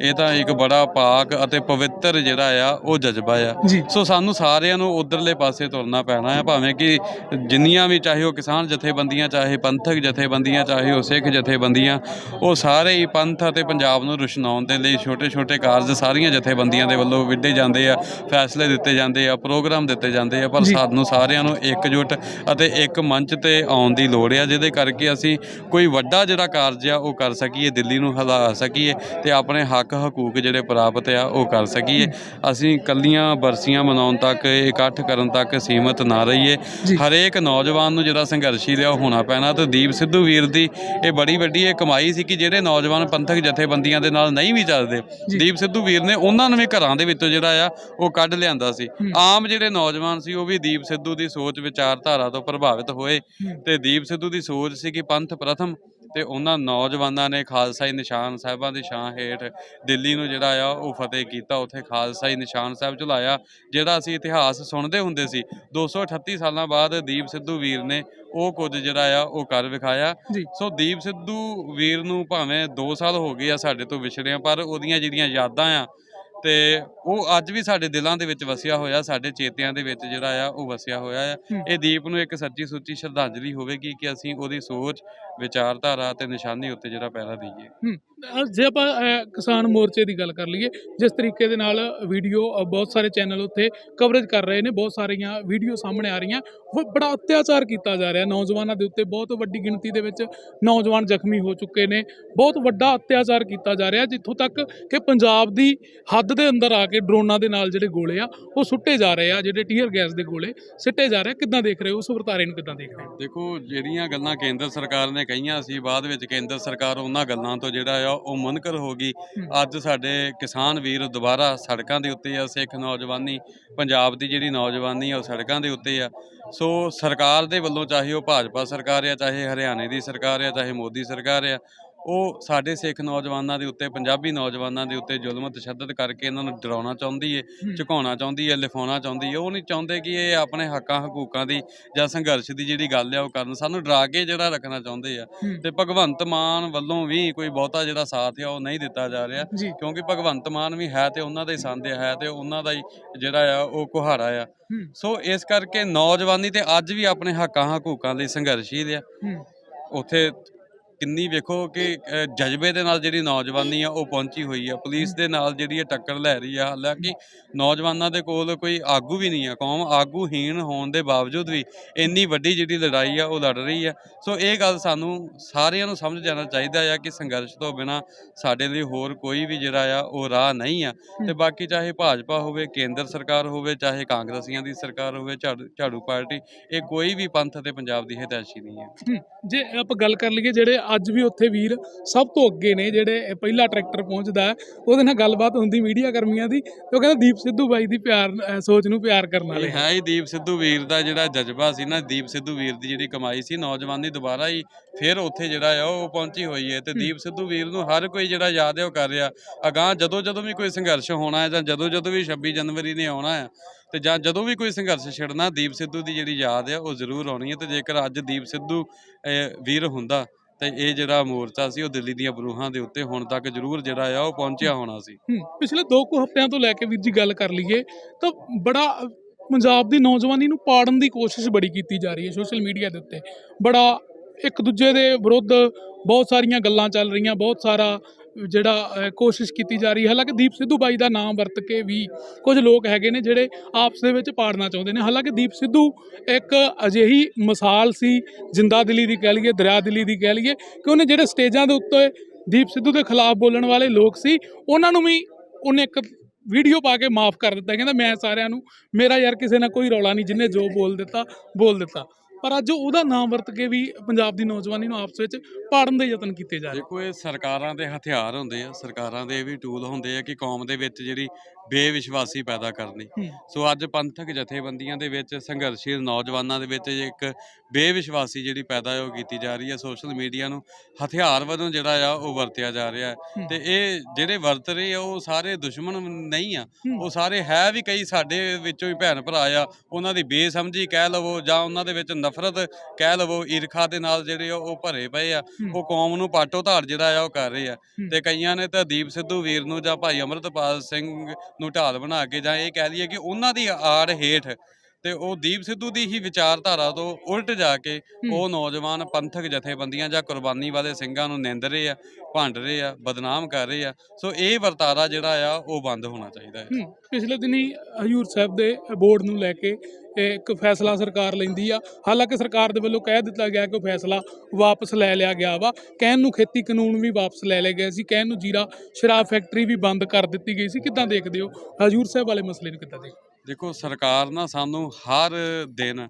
ਇਹ ਤਾਂ ਇੱਕ ਬੜਾ ਪਾਕ ਅਤੇ ਪਵਿੱਤਰ ਜਿਹੜਾ ਆ ਉਹ ਜਜ਼ਬਾ ਆ ਸੋ ਸਾਨੂੰ ਸਾਰਿਆਂ ਨੂੰ ਉਧਰਲੇ ਪਾਸੇ ਤੁਰਨਾ ਪੈਣਾ ਹੈ ਭਾਵੇਂ ਕਿ ਜਿੰਨੀਆਂ ਵੀ ਚਾਹੇ ਉਹ ਕਿਸਾਨ ਜਥੇਬੰਦੀਆਂ ਚਾਹੇ ਪੰਥਕ ਜਥੇਬੰਦੀਆਂ ਚਾਹੇ ਉਹ ਸਿੱਖ ਜਥੇਬੰਦੀਆਂ ਉਹ ਸਾਰੇ ਹੀ ਪੰਥ ਅਤੇ ਪੰਜਾਬ ਨੂੰ ਰੁਸ਼ਨਾਉਣ ਦੇ ਲਈ ਛੋਟੇ-ਛੋਟੇ ਕਾਰਜ ਸਾਰੀਆਂ ਜਥੇਬੰਦੀਆਂ ਦੇ ਵੱਲੋਂ ਵਿੱਢੇ ਜਾਂਦੇ ਆ ਫੈਸਲੇ ਦਿੱਤੇ ਜਾਂਦੇ ਆ ਪ੍ਰੋਗਰਾਮ ਦਿੱਤੇ ਜਾਂਦੇ ਆ ਪਰ। ਸਾਨੂੰ ਸਾਰਿਆਂ ਨੂੰ ਇਕਜੁੱਟ ਅਤੇ ਇੱਕ ਮੰਚ ਤੇ ਆਉਣ ਦੀ ਲੋੜ ਆ ਜਿਹਦੇ ਕਰਕੇ ਅਸੀਂ ਕੋਈ ਵੱਡਾ ਜਿਹੜਾ ਕਾਰਜ ਆ ਉਹ ਕਰ ਸਕੀਏ ਦਿੱਲੀ ਨੂੰ ਹਿਲਾ ਸਕੀਏ ਤੇ ਆਪਣੇ ਹੱਕ ਹਕੂਕ ਜਿਹੜੇ ਪ੍ਰਾਪਤ ਆ ਉਹ ਕਰ ਸਕੀਏ ਅਸੀਂ ਕੱਲੀਆਂ ਬਰਸੀਆਂ ਮਨਾਉਣ ਤੱਕ ਇਕੱਠ ਕਰਨ ਤੱਕ ਸੀਮਤ ਨਾ ਰਹੀਏ। ਹਰੇਕ ਨੌਜਵਾਨ ਨੂੰ ਜਿਹੜਾ ਸੰਘਰਸ਼ੀ ਲਿਆ ਹੋਣਾ ਪੈਣਾ ਤੇ ਦੀਪ ਸਿੱਧੂ ਵੀਰ ਦੀ ਇਹ ਬੜੀ ਵੱਡੀ ਇਹ ਕਮਾਈ ਸੀ ਕਿ ਜਿਹੜੇ ਨੌਜਵਾਨ ਪੰਥਕ ਜਥੇਬੰਦੀਆਂ ਦੇ ਨਾਲ ਨਹੀਂ ਵੀ ਚੱਲਦੇ। ਦੀਪ ਸਿੱਧੂ ਵੀਰ ਨੇ ਉਹਨਾਂ ਨੂੰ ਵੀ ਘਰਾਂ ਦੇ ਵਿੱਚੋਂ ਜਿਹੜਾ ਆ ਉਹ ਕੱਢ ਲਿਆਂਦਾ ਸੀ। ਆਮ ਜਿਹੜੇ ਨੌਜਵਾਨ ਸੀ ਉਹ ਵੀ ਦੀਪ ਸਿੱਧੂ ਦੀ ਸੋਚ ਵਿਚਾਰਧਾਰਾ ਤੋਂ ਪ੍ਰਭਾਵਿਤ ਹੋਏ। ਤੇ ਦੀਪ ਸਿੱਧੂ ਦੀ ਸੋਚ ਸੀ ਕਿ ਪੰਥ ਪ੍ਰਥਮ ਤੇ ਉਹਨਾਂ ਨੌਜਵਾਨਾਂ ਨੇ ਖਾਲਸਾਈ ਨਿਸ਼ਾਨ ਸਾਹਿਬਾਂ ਦੀ ਛਾਂ ਹੇਠ ਦਿੱਲੀ ਨੂੰ ਜਿਹੜਾ ਆ ਉਹ ਫਤਿਹ ਕੀਤਾ ਉੱਥੇ ਖਾਲਸਾਈ ਨਿਸ਼ਾਨ ਸਾਹਿਬ ਝੁਲਾਇਆ ਜਿਹੜਾ ਅਸੀਂ ਇਤਿਹਾਸ ਸੁਣਦੇ ਹੁੰਦੇ ਸੀ। 238 ਸਾਲਾਂ ਬਾਅਦ ਦੀਪ ਸਿੱਧੂ ਵੀਰ ਨੇ ਉਹ ਕੁਝ ਜਿਹੜਾ ਆ ਉਹ ਕਰ ਵਿਖਾਇਆ। ਸੋ ਦੀਪ ਸਿੱਧੂ ਵੀਰ ਨੂੰ ਭਾਵੇਂ 2 ਸਾਲ ਹੋ ਗਏ ਆ ਸਾਡੇ ਤੋਂ ਵਿਛੜਿਆਂ ਪਰ ਉਹਦੀਆਂ ਜਿਹੜੀਆਂ ਯਾਦਾਂ ਆ ਤੇ ਉਹ ਅੱਜ ਵੀ ਸਾਡੇ ਦਿਲਾਂ ਦੇ ਵਿੱਚ ਵਸਿਆ ਹੋਇਆ ਸਾਡੇ ਚੇਤਿਆਂ ਦੇ ਵਿੱਚ ਜਿਹੜਾ ਆ ਉਹ ਵਸਿਆ ਹੋਇਆ ਆ। ਇਹ ਦੀਪ ਨੂੰ ਇੱਕ ਸੱਚੀ ਸੁੱਚੀ ਸ਼ਰਧਾਂਜਲੀ ਹੋਵੇਗੀ ਕਿ ਅਸੀਂ ਉਹਦੀ ਸੋਚ ਵਿਚਾਰਧਾਰਾ ਤੇ ਨਿਸ਼ਾਨੀ ਉੱਤੇ ਜਿਹੜਾ ਪਹਿਰਾ ਦਈਏ। ਜੇ ਆਪਾਂ ਕਿਸਾਨ ਮੋਰਚੇ ਦੀ ਗੱਲ ਕਰ ਲਈਏ ਜਿਸ ਤਰੀਕੇ ਦੇ ਨਾਲ ਵੀਡੀਓ ਬਹੁਤ ਸਾਰੇ ਚੈਨਲ ਉੱਤੇ ਕਵਰੇਜ ਕਰ ਰਹੇ ਨੇ ਬਹੁਤ ਸਾਰੀਆਂ ਵੀਡੀਓ ਸਾਹਮਣੇ ਆ ਰਹੀਆਂ। ਬੜਾ ਅਤਿਆਚਾਰ ਕੀਤਾ ਜਾ ਰਿਹਾ ਨੌਜਵਾਨਾਂ ਦੇ ਉੱਤੇ। ਬਹੁਤ ਵੱਡੀ ਗਿਣਤੀ ਦੇ ਵਿੱਚ ਨੌਜਵਾਨ ਜ਼ਖਮੀ ਹੋ ਚੁੱਕੇ ਨੇ। ਬਹੁਤ ਵੱਡਾ ਅਤਿਆਚਾਰ ਕੀਤਾ ਜਾ ਰਿਹਾ ਜਿੱਥੋਂ ਤੱਕ ਕਿ ਪੰਜਾਬ ਦੀ ਹੱਦ ਦੇ ਅੰਦਰ ਆ ਕੇ ਡਰੋਨਾਂ ਦੇ ਨਾਲ ਜਿਹੜੇ ਗੋਲੇ ਆ ਉਹ ਸੁੱਟੇ ਜਾ ਰਹੇ ਆ ਜਿਹੜੇ ਟੀਅਰ ਗੈਸ ਦੇ ਗੋਲੇ ਸਿੱਟੇ ਜਾ ਰਹੇ। ਕਿੱਦਾਂ ਦੇਖ ਰਹੇ ਹੋ? ਉਸ ਵਰਤਾਰੇ ਨੂੰ ਕਿੱਦਾਂ ਦੇਖ ਰਹੇ ਹੋ? ਦੇਖੋ ਜਿਹੜੀਆਂ ਗੱਲਾਂ ਕੇਂਦਰ ਸਰਕਾਰ ਨੇ ਕਹੀਆਂ ਸੀ ਬਾਅਦ ਵਿੱਚ ਕੇਂਦਰ ਸਰਕਾਰ ਉਹਨਾਂ ਗੱਲਾਂ ਤੋਂ ਜਿਹੜਾ ਆ ਉਹ ਮੁਨਕਰ ਹੋ ਗਈ। ਅੱਜ ਸਾਡੇ ਕਿਸਾਨ ਵੀਰ ਦੁਬਾਰਾ ਸੜਕਾਂ ਦੇ ਉੱਤੇ ਆ ਸਿੱਖ ਨੌਜਵਾਨੀ ਪੰਜਾਬ ਦੀ ਜਿਹੜੀ ਨੌਜਵਾਨੀ ਆ ਉਹ ਸੜਕਾਂ ਦੇ ਉੱਤੇ ਆ। ਸੋ ਸਰਕਾਰ ਦੇ ਵੱਲੋਂ ਚਾਹੇ ਉਹ ਭਾਜਪਾ ਸਰਕਾਰ ਆ, ਚਾਹੇ ਹਰਿਆਣੇ ਦੀ ਸਰਕਾਰ ਆ, ਚਾਹੇ ਮੋਦੀ ਸਰਕਾਰ ਆ ਉਹ ਸਾਡੇ ਸਿੱਖ ਨੌਜਵਾਨਾਂ ਦੇ ਉੱਤੇ ਪੰਜਾਬੀ ਨੌਜਵਾਨਾਂ ਦੇ ਉੱਤੇ ਜ਼ੁਲਮ ਤਸ਼ੱਦਦ ਕਰਕੇ ਇਹਨਾਂ ਨੂੰ ਡਰਾਉਣਾ ਚਾਹੁੰਦੀ ਏ। ਝੁਕਾਉਣਾ ਚਾਹੁੰਦੀ ਏ ਲਿਫਾਉਣਾ ਚਾਹੁੰਦੀ ਏ। ਉਹ ਨਹੀਂ ਚਾਹੁੰਦੇ ਕਿ ਇਹ ਆਪਣੇ ਹੱਕਾਂ ਹਕੂਕਾਂ ਦੀ ਜਾਂ ਸੰਘਰਸ਼ ਦੀ ਜਿਹੜੀ ਗੱਲ ਆ ਉਹ ਕਰਨ। ਸਾਨੂੰ ਡਰਾ ਕੇ ਜਿਹੜਾ ਰੱਖਣਾ ਚਾਹੁੰਦੇ ਆ। ਤੇ ਭਗਵੰਤ ਮਾਨ ਵੱਲੋਂ ਵੀ ਕੋਈ ਬਹੁਤਾ ਜਿਹੜਾ ਸਾਥ ਆ ਉਹ ਨਹੀਂ ਦਿੱਤਾ ਜਾ ਰਿਹਾ। ਕਿਉਂਕਿ ਭਗਵੰਤ ਮਾਨ ਵੀ ਹੈ ਤੇ ਉਹਨਾਂ ਦਾ ਹੀ ਸੰਦ ਹੈ ਤੇ ਉਹਨਾਂ ਦਾ ਹੀ ਜਿਹੜਾ ਆ ਉਹ ਕੁਹਾੜਾ ਆ। ਸੋ ਇਸ ਕਰਕੇ ਨੌਜਵਾਨੀ ਤੇ ਅੱਜ ਵੀ ਆਪਣੇ ਹੱਕਾਂ ਹਕੂਕਾਂ ਲਈ ਸੰਘਰਸ਼ੀਲ ਆ। ਉੱਥੇ ਕਿੰਨੀ ਵੇਖੋ ਕਿ ਅ, ਜਜ਼ਬੇ ਦੇ ਨਾਲ ਜਿਹੜੀ ਨੌਜਵਾਨੀ ਆ ਉਹ ਪਹੁੰਚੀ ਹੋਈ ਆ। ਪੁਲਿਸ ਦੇ ਨਾਲ ਜਿਹੜੀ ਇਹ ਟੱਕਰ ਲੈ ਰਹੀ ਆ ਹਾਲਾਂਕਿ ਨੌਜਵਾਨਾਂ ਦੇ ਕੋਲ ਕੋਈ ਆਗੂ ਵੀ ਨਹੀਂ ਆ ਕੌਮ ਆਗੂਹੀਣ ਹੋਣ ਦੇ ਬਾਵਜੂਦ ਵੀ ਇੰਨੀ ਵੱਡੀ ਜਿਹੜੀ ਲੜਾਈ ਆ ਉਹ ਲੜ ਰਹੀ ਆ। ਸੋ ਇਹ ਗੱਲ ਸਾਨੂੰ ਸਾਰਿਆਂ ਨੂੰ ਸਮਝ ਜਾਣਾ ਚਾਹੀਦਾ ਆ ਕਿ ਸੰਘਰਸ਼ ਤੋਂ ਬਿਨਾ ਸਾਡੇ ਲਈ ਹੋਰ ਕੋਈ ਵੀ ਜਿਹੜਾ ਆ ਉਹ ਰਾਹ ਨਹੀਂ ਆ। ਤੇ ਬਾਕੀ ਚਾਹੇ ਭਾਜਪਾ ਹੋਵੇ ਕੇਂਦਰ ਸਰਕਾਰ ਹੋਵੇ ਚਾਹੇ ਕਾਂਗਰਸੀਆਂ ਦੀ ਸਰਕਾਰ ਹੋਵੇ ਝਾੜੂ ਝਾੜੂ ਪਾਰਟੀ ਇਹ ਕੋਈ ਵੀ ਪੰਥ ਤੇ ਪੰਜਾਬ ਦੀ ਹਿਤੈਸ਼ੀ ਨਹੀਂ ਹੂੰ, ਜੇ ਆਪਾਂ ਗੱਲ ਕਰ ਲਈਏ ਜਿਹੜੇ ਅੱਜ ਵੀ ਉੱਥੇ ਵੀਰ ਸਭ ਤੋਂ ਅੱਗੇ ਨੇ ਜਿਹੜੇ ਪਹਿਲਾ ਟਰੈਕਟਰ ਪਹੁੰਚਦਾ ਉਹਦੇ ਨਾਲ ਗੱਲਬਾਤ ਹੁੰਦੀ ਮੀਡੀਆ ਕਰਮੀਆਂ ਦੀ ਤੇ ਉਹ ਕਹਿੰਦਾ ਦੀਪ ਸਿੱਧੂ ਬਾਈ ਦੀ ਪਿਆਰ ਸੋਚ ਨੂੰ ਪਿਆਰ ਕਰਨ ਵਾਲੇ ਹੈ ਹੀ ਦੀਪ ਸਿੱਧੂ ਵੀਰ ਦਾ ਜਿਹੜਾ ਜਜ਼ਬਾ ਸੀ ਨਾ ਦੀਪ ਸਿੱਧੂ ਵੀਰ ਦੀ ਜਿਹੜੀ ਕਮਾਈ ਸੀ ਨੌਜਵਾਨੀ ਦੁਬਾਰਾ ਹੀ ਫਿਰ ਉੱਥੇ ਜਿਹੜਾ ਆ ਉਹ ਪਹੁੰਚੀ ਹੋਈ ਹੈ ਤੇ ਦੀਪ ਸਿੱਧੂ ਵੀਰ ਨੂੰ ਹਰ ਕੋਈ ਜਿਹੜਾ ਯਾਦ ਹੈ ਉਹ ਕਰ ਰਿਹਾ। ਅਗਾਂਹ ਜਦੋਂ ਜਦੋਂ ਵੀ ਕੋਈ ਸੰਘਰਸ਼ ਹੋਣਾ ਹੈ ਜਾਂ ਜਦੋਂ ਜਦੋਂ ਵੀ 26 ਜਨਵਰੀ ਨੇ ਆਉਣਾ ਹੈ ਤੇ ਜਾਂ ਜਦੋਂ ਵੀ ਕੋਈ ਸੰਘਰਸ਼ ਛਿੜਨਾ ਦੀਪ ਸਿੱਧੂ ਦੀ ਜਿਹੜੀ ਯਾਦ ਹੈ ਉਹ ਜ਼ਰੂਰ ਆਉਣੀ ਹੈ ਤੇ ਜੇਕਰ ਅੱਜ ਦੀਪ ਸਿੱਧੂ ਵੀਰ ਹੁੰਦਾ ਤੇ ਇਹ ਜਿਹੜਾ ਮੋਰਚਾ ਸੀ ਉਹ ਦਿੱਲੀ ਦੀਆਂ ਬਰੂਹਾਂ ਦੇ ਉੱਤੇ ਹੁਣ ਤੱਕ ਜ਼ਰੂਰ ਜਿਹੜਾ ਆ ਉਹ ਪਹੁੰਚਿਆ ਹੋਣਾ ਸੀ। ਪਿਛਲੇ 2 ਕੁ ਹਫ਼ਤਿਆਂ ਤੋਂ ਲੈ ਕੇ ਵੀਰ ਜੀ ਗੱਲ ਕਰ ਲਈਏ ਤਾਂ ਬੜਾ, ਪੰਜਾਬ ਦੀ ਨੌਜਵਾਨੀ ਨੂੰ ਪਾੜਨ ਦੀ ਕੋਸ਼ਿਸ਼ ਬੜੀ ਕੀਤੀ ਜਾ ਰਹੀ ਹੈ ਸੋਸ਼ਲ ਮੀਡੀਆ ਦੇ ਉੱਤੇ। ਬੜਾ ਇੱਕ ਦੂਜੇ ਦੇ ਵਿਰੁੱਧ ਬਹੁਤ ਸਾਰੀਆਂ ਗੱਲਾਂ ਚੱਲ ਰਹੀਆਂ, ਬਹੁਤ ਸਾਰਾ ਜਿਹੜਾ ਕੋਸ਼ਿਸ਼ ਕੀਤੀ ਜਾ ਰਹੀ ਹੈ। ਹਾਲਾਂਕਿ ਦੀਪ ਸਿੱਧੂ ਬਾਈ ਦਾ ਨਾਮ ਵਰਤ ਕੇ ਵੀ ਕੁਝ ਲੋਕ ਹੈਗੇ ਨੇ ਜਿਹੜੇ ਆਪਸ ਦੇ ਵਿੱਚ ਪਾੜਨਾ ਚਾਹੁੰਦੇ ਨੇ। ਹਾਲਾਂਕਿ ਦੀਪ ਸਿੱਧੂ ਇੱਕ ਅਜਿਹੀ ਮਿਸਾਲ ਸੀ, ਜਿੰਦਾ ਦਿਲੀ ਦੀ ਕਹਿ ਲਈਏ, ਦਰਿਆ ਦਿਲੀ ਦੀ ਕਹਿ ਲਈਏ, ਕਿ ਉਹਨੇ ਜਿਹੜੇ ਸਟੇਜਾਂ ਦੇ ਉੱਤੇ ਦੀਪ ਸਿੱਧੂ ਦੇ ਖਿਲਾਫ ਬੋਲਣ ਵਾਲੇ ਲੋਕ ਸੀ, ਉਹਨਾਂ ਨੂੰ ਵੀ ਉਹਨੇ ਇੱਕ ਵੀਡੀਓ ਪਾ ਕੇ ਮਾਫ ਕਰ ਦਿੱਤਾ। ਕਹਿੰਦਾ, ਮੈਂ ਸਾਰਿਆਂ ਨੂੰ, ਮੇਰਾ ਯਾਰ ਕਿਸੇ ਨਾਲ ਕੋਈ ਰੌਲਾ ਨਹੀਂ, ਜਿੰਨੇ ਜੋ ਬੋਲ ਦਿੱਤਾ ਬੋਲ ਦਿੱਤਾ। ਪਰ ਅੱਜ ਉਹਦਾ ਨਾਮ ਵਰਤ ਕੇ ਵੀ ਪੰਜਾਬ ਦੀ ਨੌਜਵਾਨੀ ਨੂੰ ਆਪਸ ਵਿੱਚ ਪਾੜਨ ਦੇ ਯਤਨ ਕੀਤੇ ਜਾ ਰਹੇ ਦੇਖੋ ਇਹ ਸਰਕਾਰਾਂ ਦੇ ਹਥਿਆਰ ਹੁੰਦੇ ਆ ਸਰਕਾਰਾਂ ਦੇ ਇਹ ਵੀ ਟੂਲ ਹੁੰਦੇ ਆ ਕਿ ਕੌਮ ਦੇ ਵਿੱਚ ਜਿਹੜੀ ਬੇਵਿਸ਼ਵਾਸੀ ਪੈਦਾ ਕਰਨੀ ਹੂੰ। ਸੋ ਅੱਜ ਪੰਥਕ ਜਥੇਬੰਦੀਆਂ ਦੇ ਵਿੱਚ ਸੰਘਰਸ਼ੀਲ ਨੌਜਵਾਨਾਂ ਦੇ ਵਿੱਚ ਇੱਕ ਬੇਵਿਸ਼ਵਾਸੀ ਜਿਹੜੀ ਪੈਦਾ ਉਹ ਕੀਤੀ ਜਾ ਰਹੀ ਹੈ ਸੋਸ਼ਲ ਮੀਡੀਆ ਨੂੰ ਹਥਿਆਰ ਵਜੋਂ ਜਿਹੜਾ ਆ ਉਹ ਵਰਤਿਆ ਜਾ ਰਿਹਾ ਹੈ ਹੂੰ। ਤੇ ਇਹ ਜਿਹੜੇ ਵਰਤ ਰਹੇ ਆ ਉਹ ਸਾਰੇ ਦੁਸ਼ਮਣ ਨਹੀਂ ਆ ਹੂੰ। ਉਹ ਸਾਰੇ ਹੈ ਵੀ ਕਈ ਸਾਡੇ ਵਿੱਚੋਂ ਹੀ ਭੈਣ ਭਰਾ ਆ ਉਹਨਾਂ ਦੀ ਬੇਸਮਝੀ ਕਹਿ ਲਵੋ ਜਾਂ ਉਹਨਾਂ ਦੇ ਵਿੱਚ ਨਫ਼ਰਤ ਕਹਿ ਲਵੋ ਈਰਖਾ ਦੇ ਨਾਲ ਜਿਹੜੇ ਆ ਉਹ ਭਰੇ ਪਏ ਆ। ਉਹ ਕੌਮ ਨੂੰ ਪਾਟੋ ਧਾਰ ਜਿਹੜਾ ਆ ਉਹ ਕਰ ਰਹੇ ਆ। ਤੇ ਕਈਆਂ ਨੇ ਤਾਂ ਦੀਪ ਸਿੱਧੂ ਵੀਰ ਨੂੰ ਜਾਂ ਭਾਈ ਅਮਰਤਪਾਲ ਸਿੰਘ ਨੂੰ ਢਾਲ ਬਣਾ ਕੇ ਜਾਂ ਇਹ ਕਹਿ ਲਈਏ ਕਿ ਉਹਨਾਂ ਦੀ ਆੜ ਹੇਠ ਤੇ ਉਹ ਦੀਪ ਸਿੱਧੂ ਦੀ ਹੀ ਵਿਚਾਰਧਾਰਾ ਤੋਂ ਉਲਟ ਜਾ ਕੇ। ਉਹ ਨੌਜਵਾਨ ਪੰਥਕ ਜਥੇਬੰਦੀਆਂ ਜਾਂ ਕੁਰਬਾਨੀ ਵਾਲੇ ਸਿੰਘਾਂ ਨੂੰ ਨਿੰਦ ਰਹੇ ਆ ਭੰਡ ਰਹੇ ਆ ਬਦਨਾਮ ਕਰ ਰਹੇ ਆ ਸੋ ਇਹ ਵਰਤਾਰਾ ਜਿਹੜਾ ਆ ਉਹ ਬੰਦ ਹੋਣਾ ਚਾਹੀਦਾ ਹੈ। ਪਿਛਲੇ ਦਿਨੀ ਹਜੂਰ ਸਾਹਿਬ ਦੇ ਬੋਰਡ ਨੂੰ ਲੈ ਕੇ ਇੱਕ ਫੈਸਲਾ ਸਰਕਾਰ ਲੈਂਦੀ ਆ। ਹਾਲਾਂਕਿ ਸਰਕਾਰ ਦੇ ਵੱਲੋਂ ਕਹਿ ਦਿੱਤਾ ਗਿਆ ਕਿ ਉਹ ਫੈਸਲਾ ਵਾਪਸ ਲੈ ਲਿਆ ਗਿਆ ਵਾ। ਕਹਿਣ ਨੂੰ ਖੇਤੀ ਕਾਨੂੰਨ ਵੀ ਵਾਪਸ ਲੈ ਲਏ ਗਏ ਸੀ। ਕਹਿਣ ਨੂੰ ਜੀਰਾ ਸ਼ਰਾਬ ਫੈਕਟਰੀ ਵੀ ਬੰਦ ਕਰ ਦਿੱਤੀ ਗਈ ਸੀ। ਕਿੱਦਾਂ ਦੇਖਦੇ ਹੋ? ਹਜੂਰ ਸਾਹਿਬ ਵਾਲੇ ਮਸਲੇ ਨੂੰ ਕਿੱਦਾਂ ਦੇਖਦੇ? ਦੇਖੋ ਸਰਕਾਰ ਨਾ ਸਾਨੂੰ ਹਰ ਦਿਨ।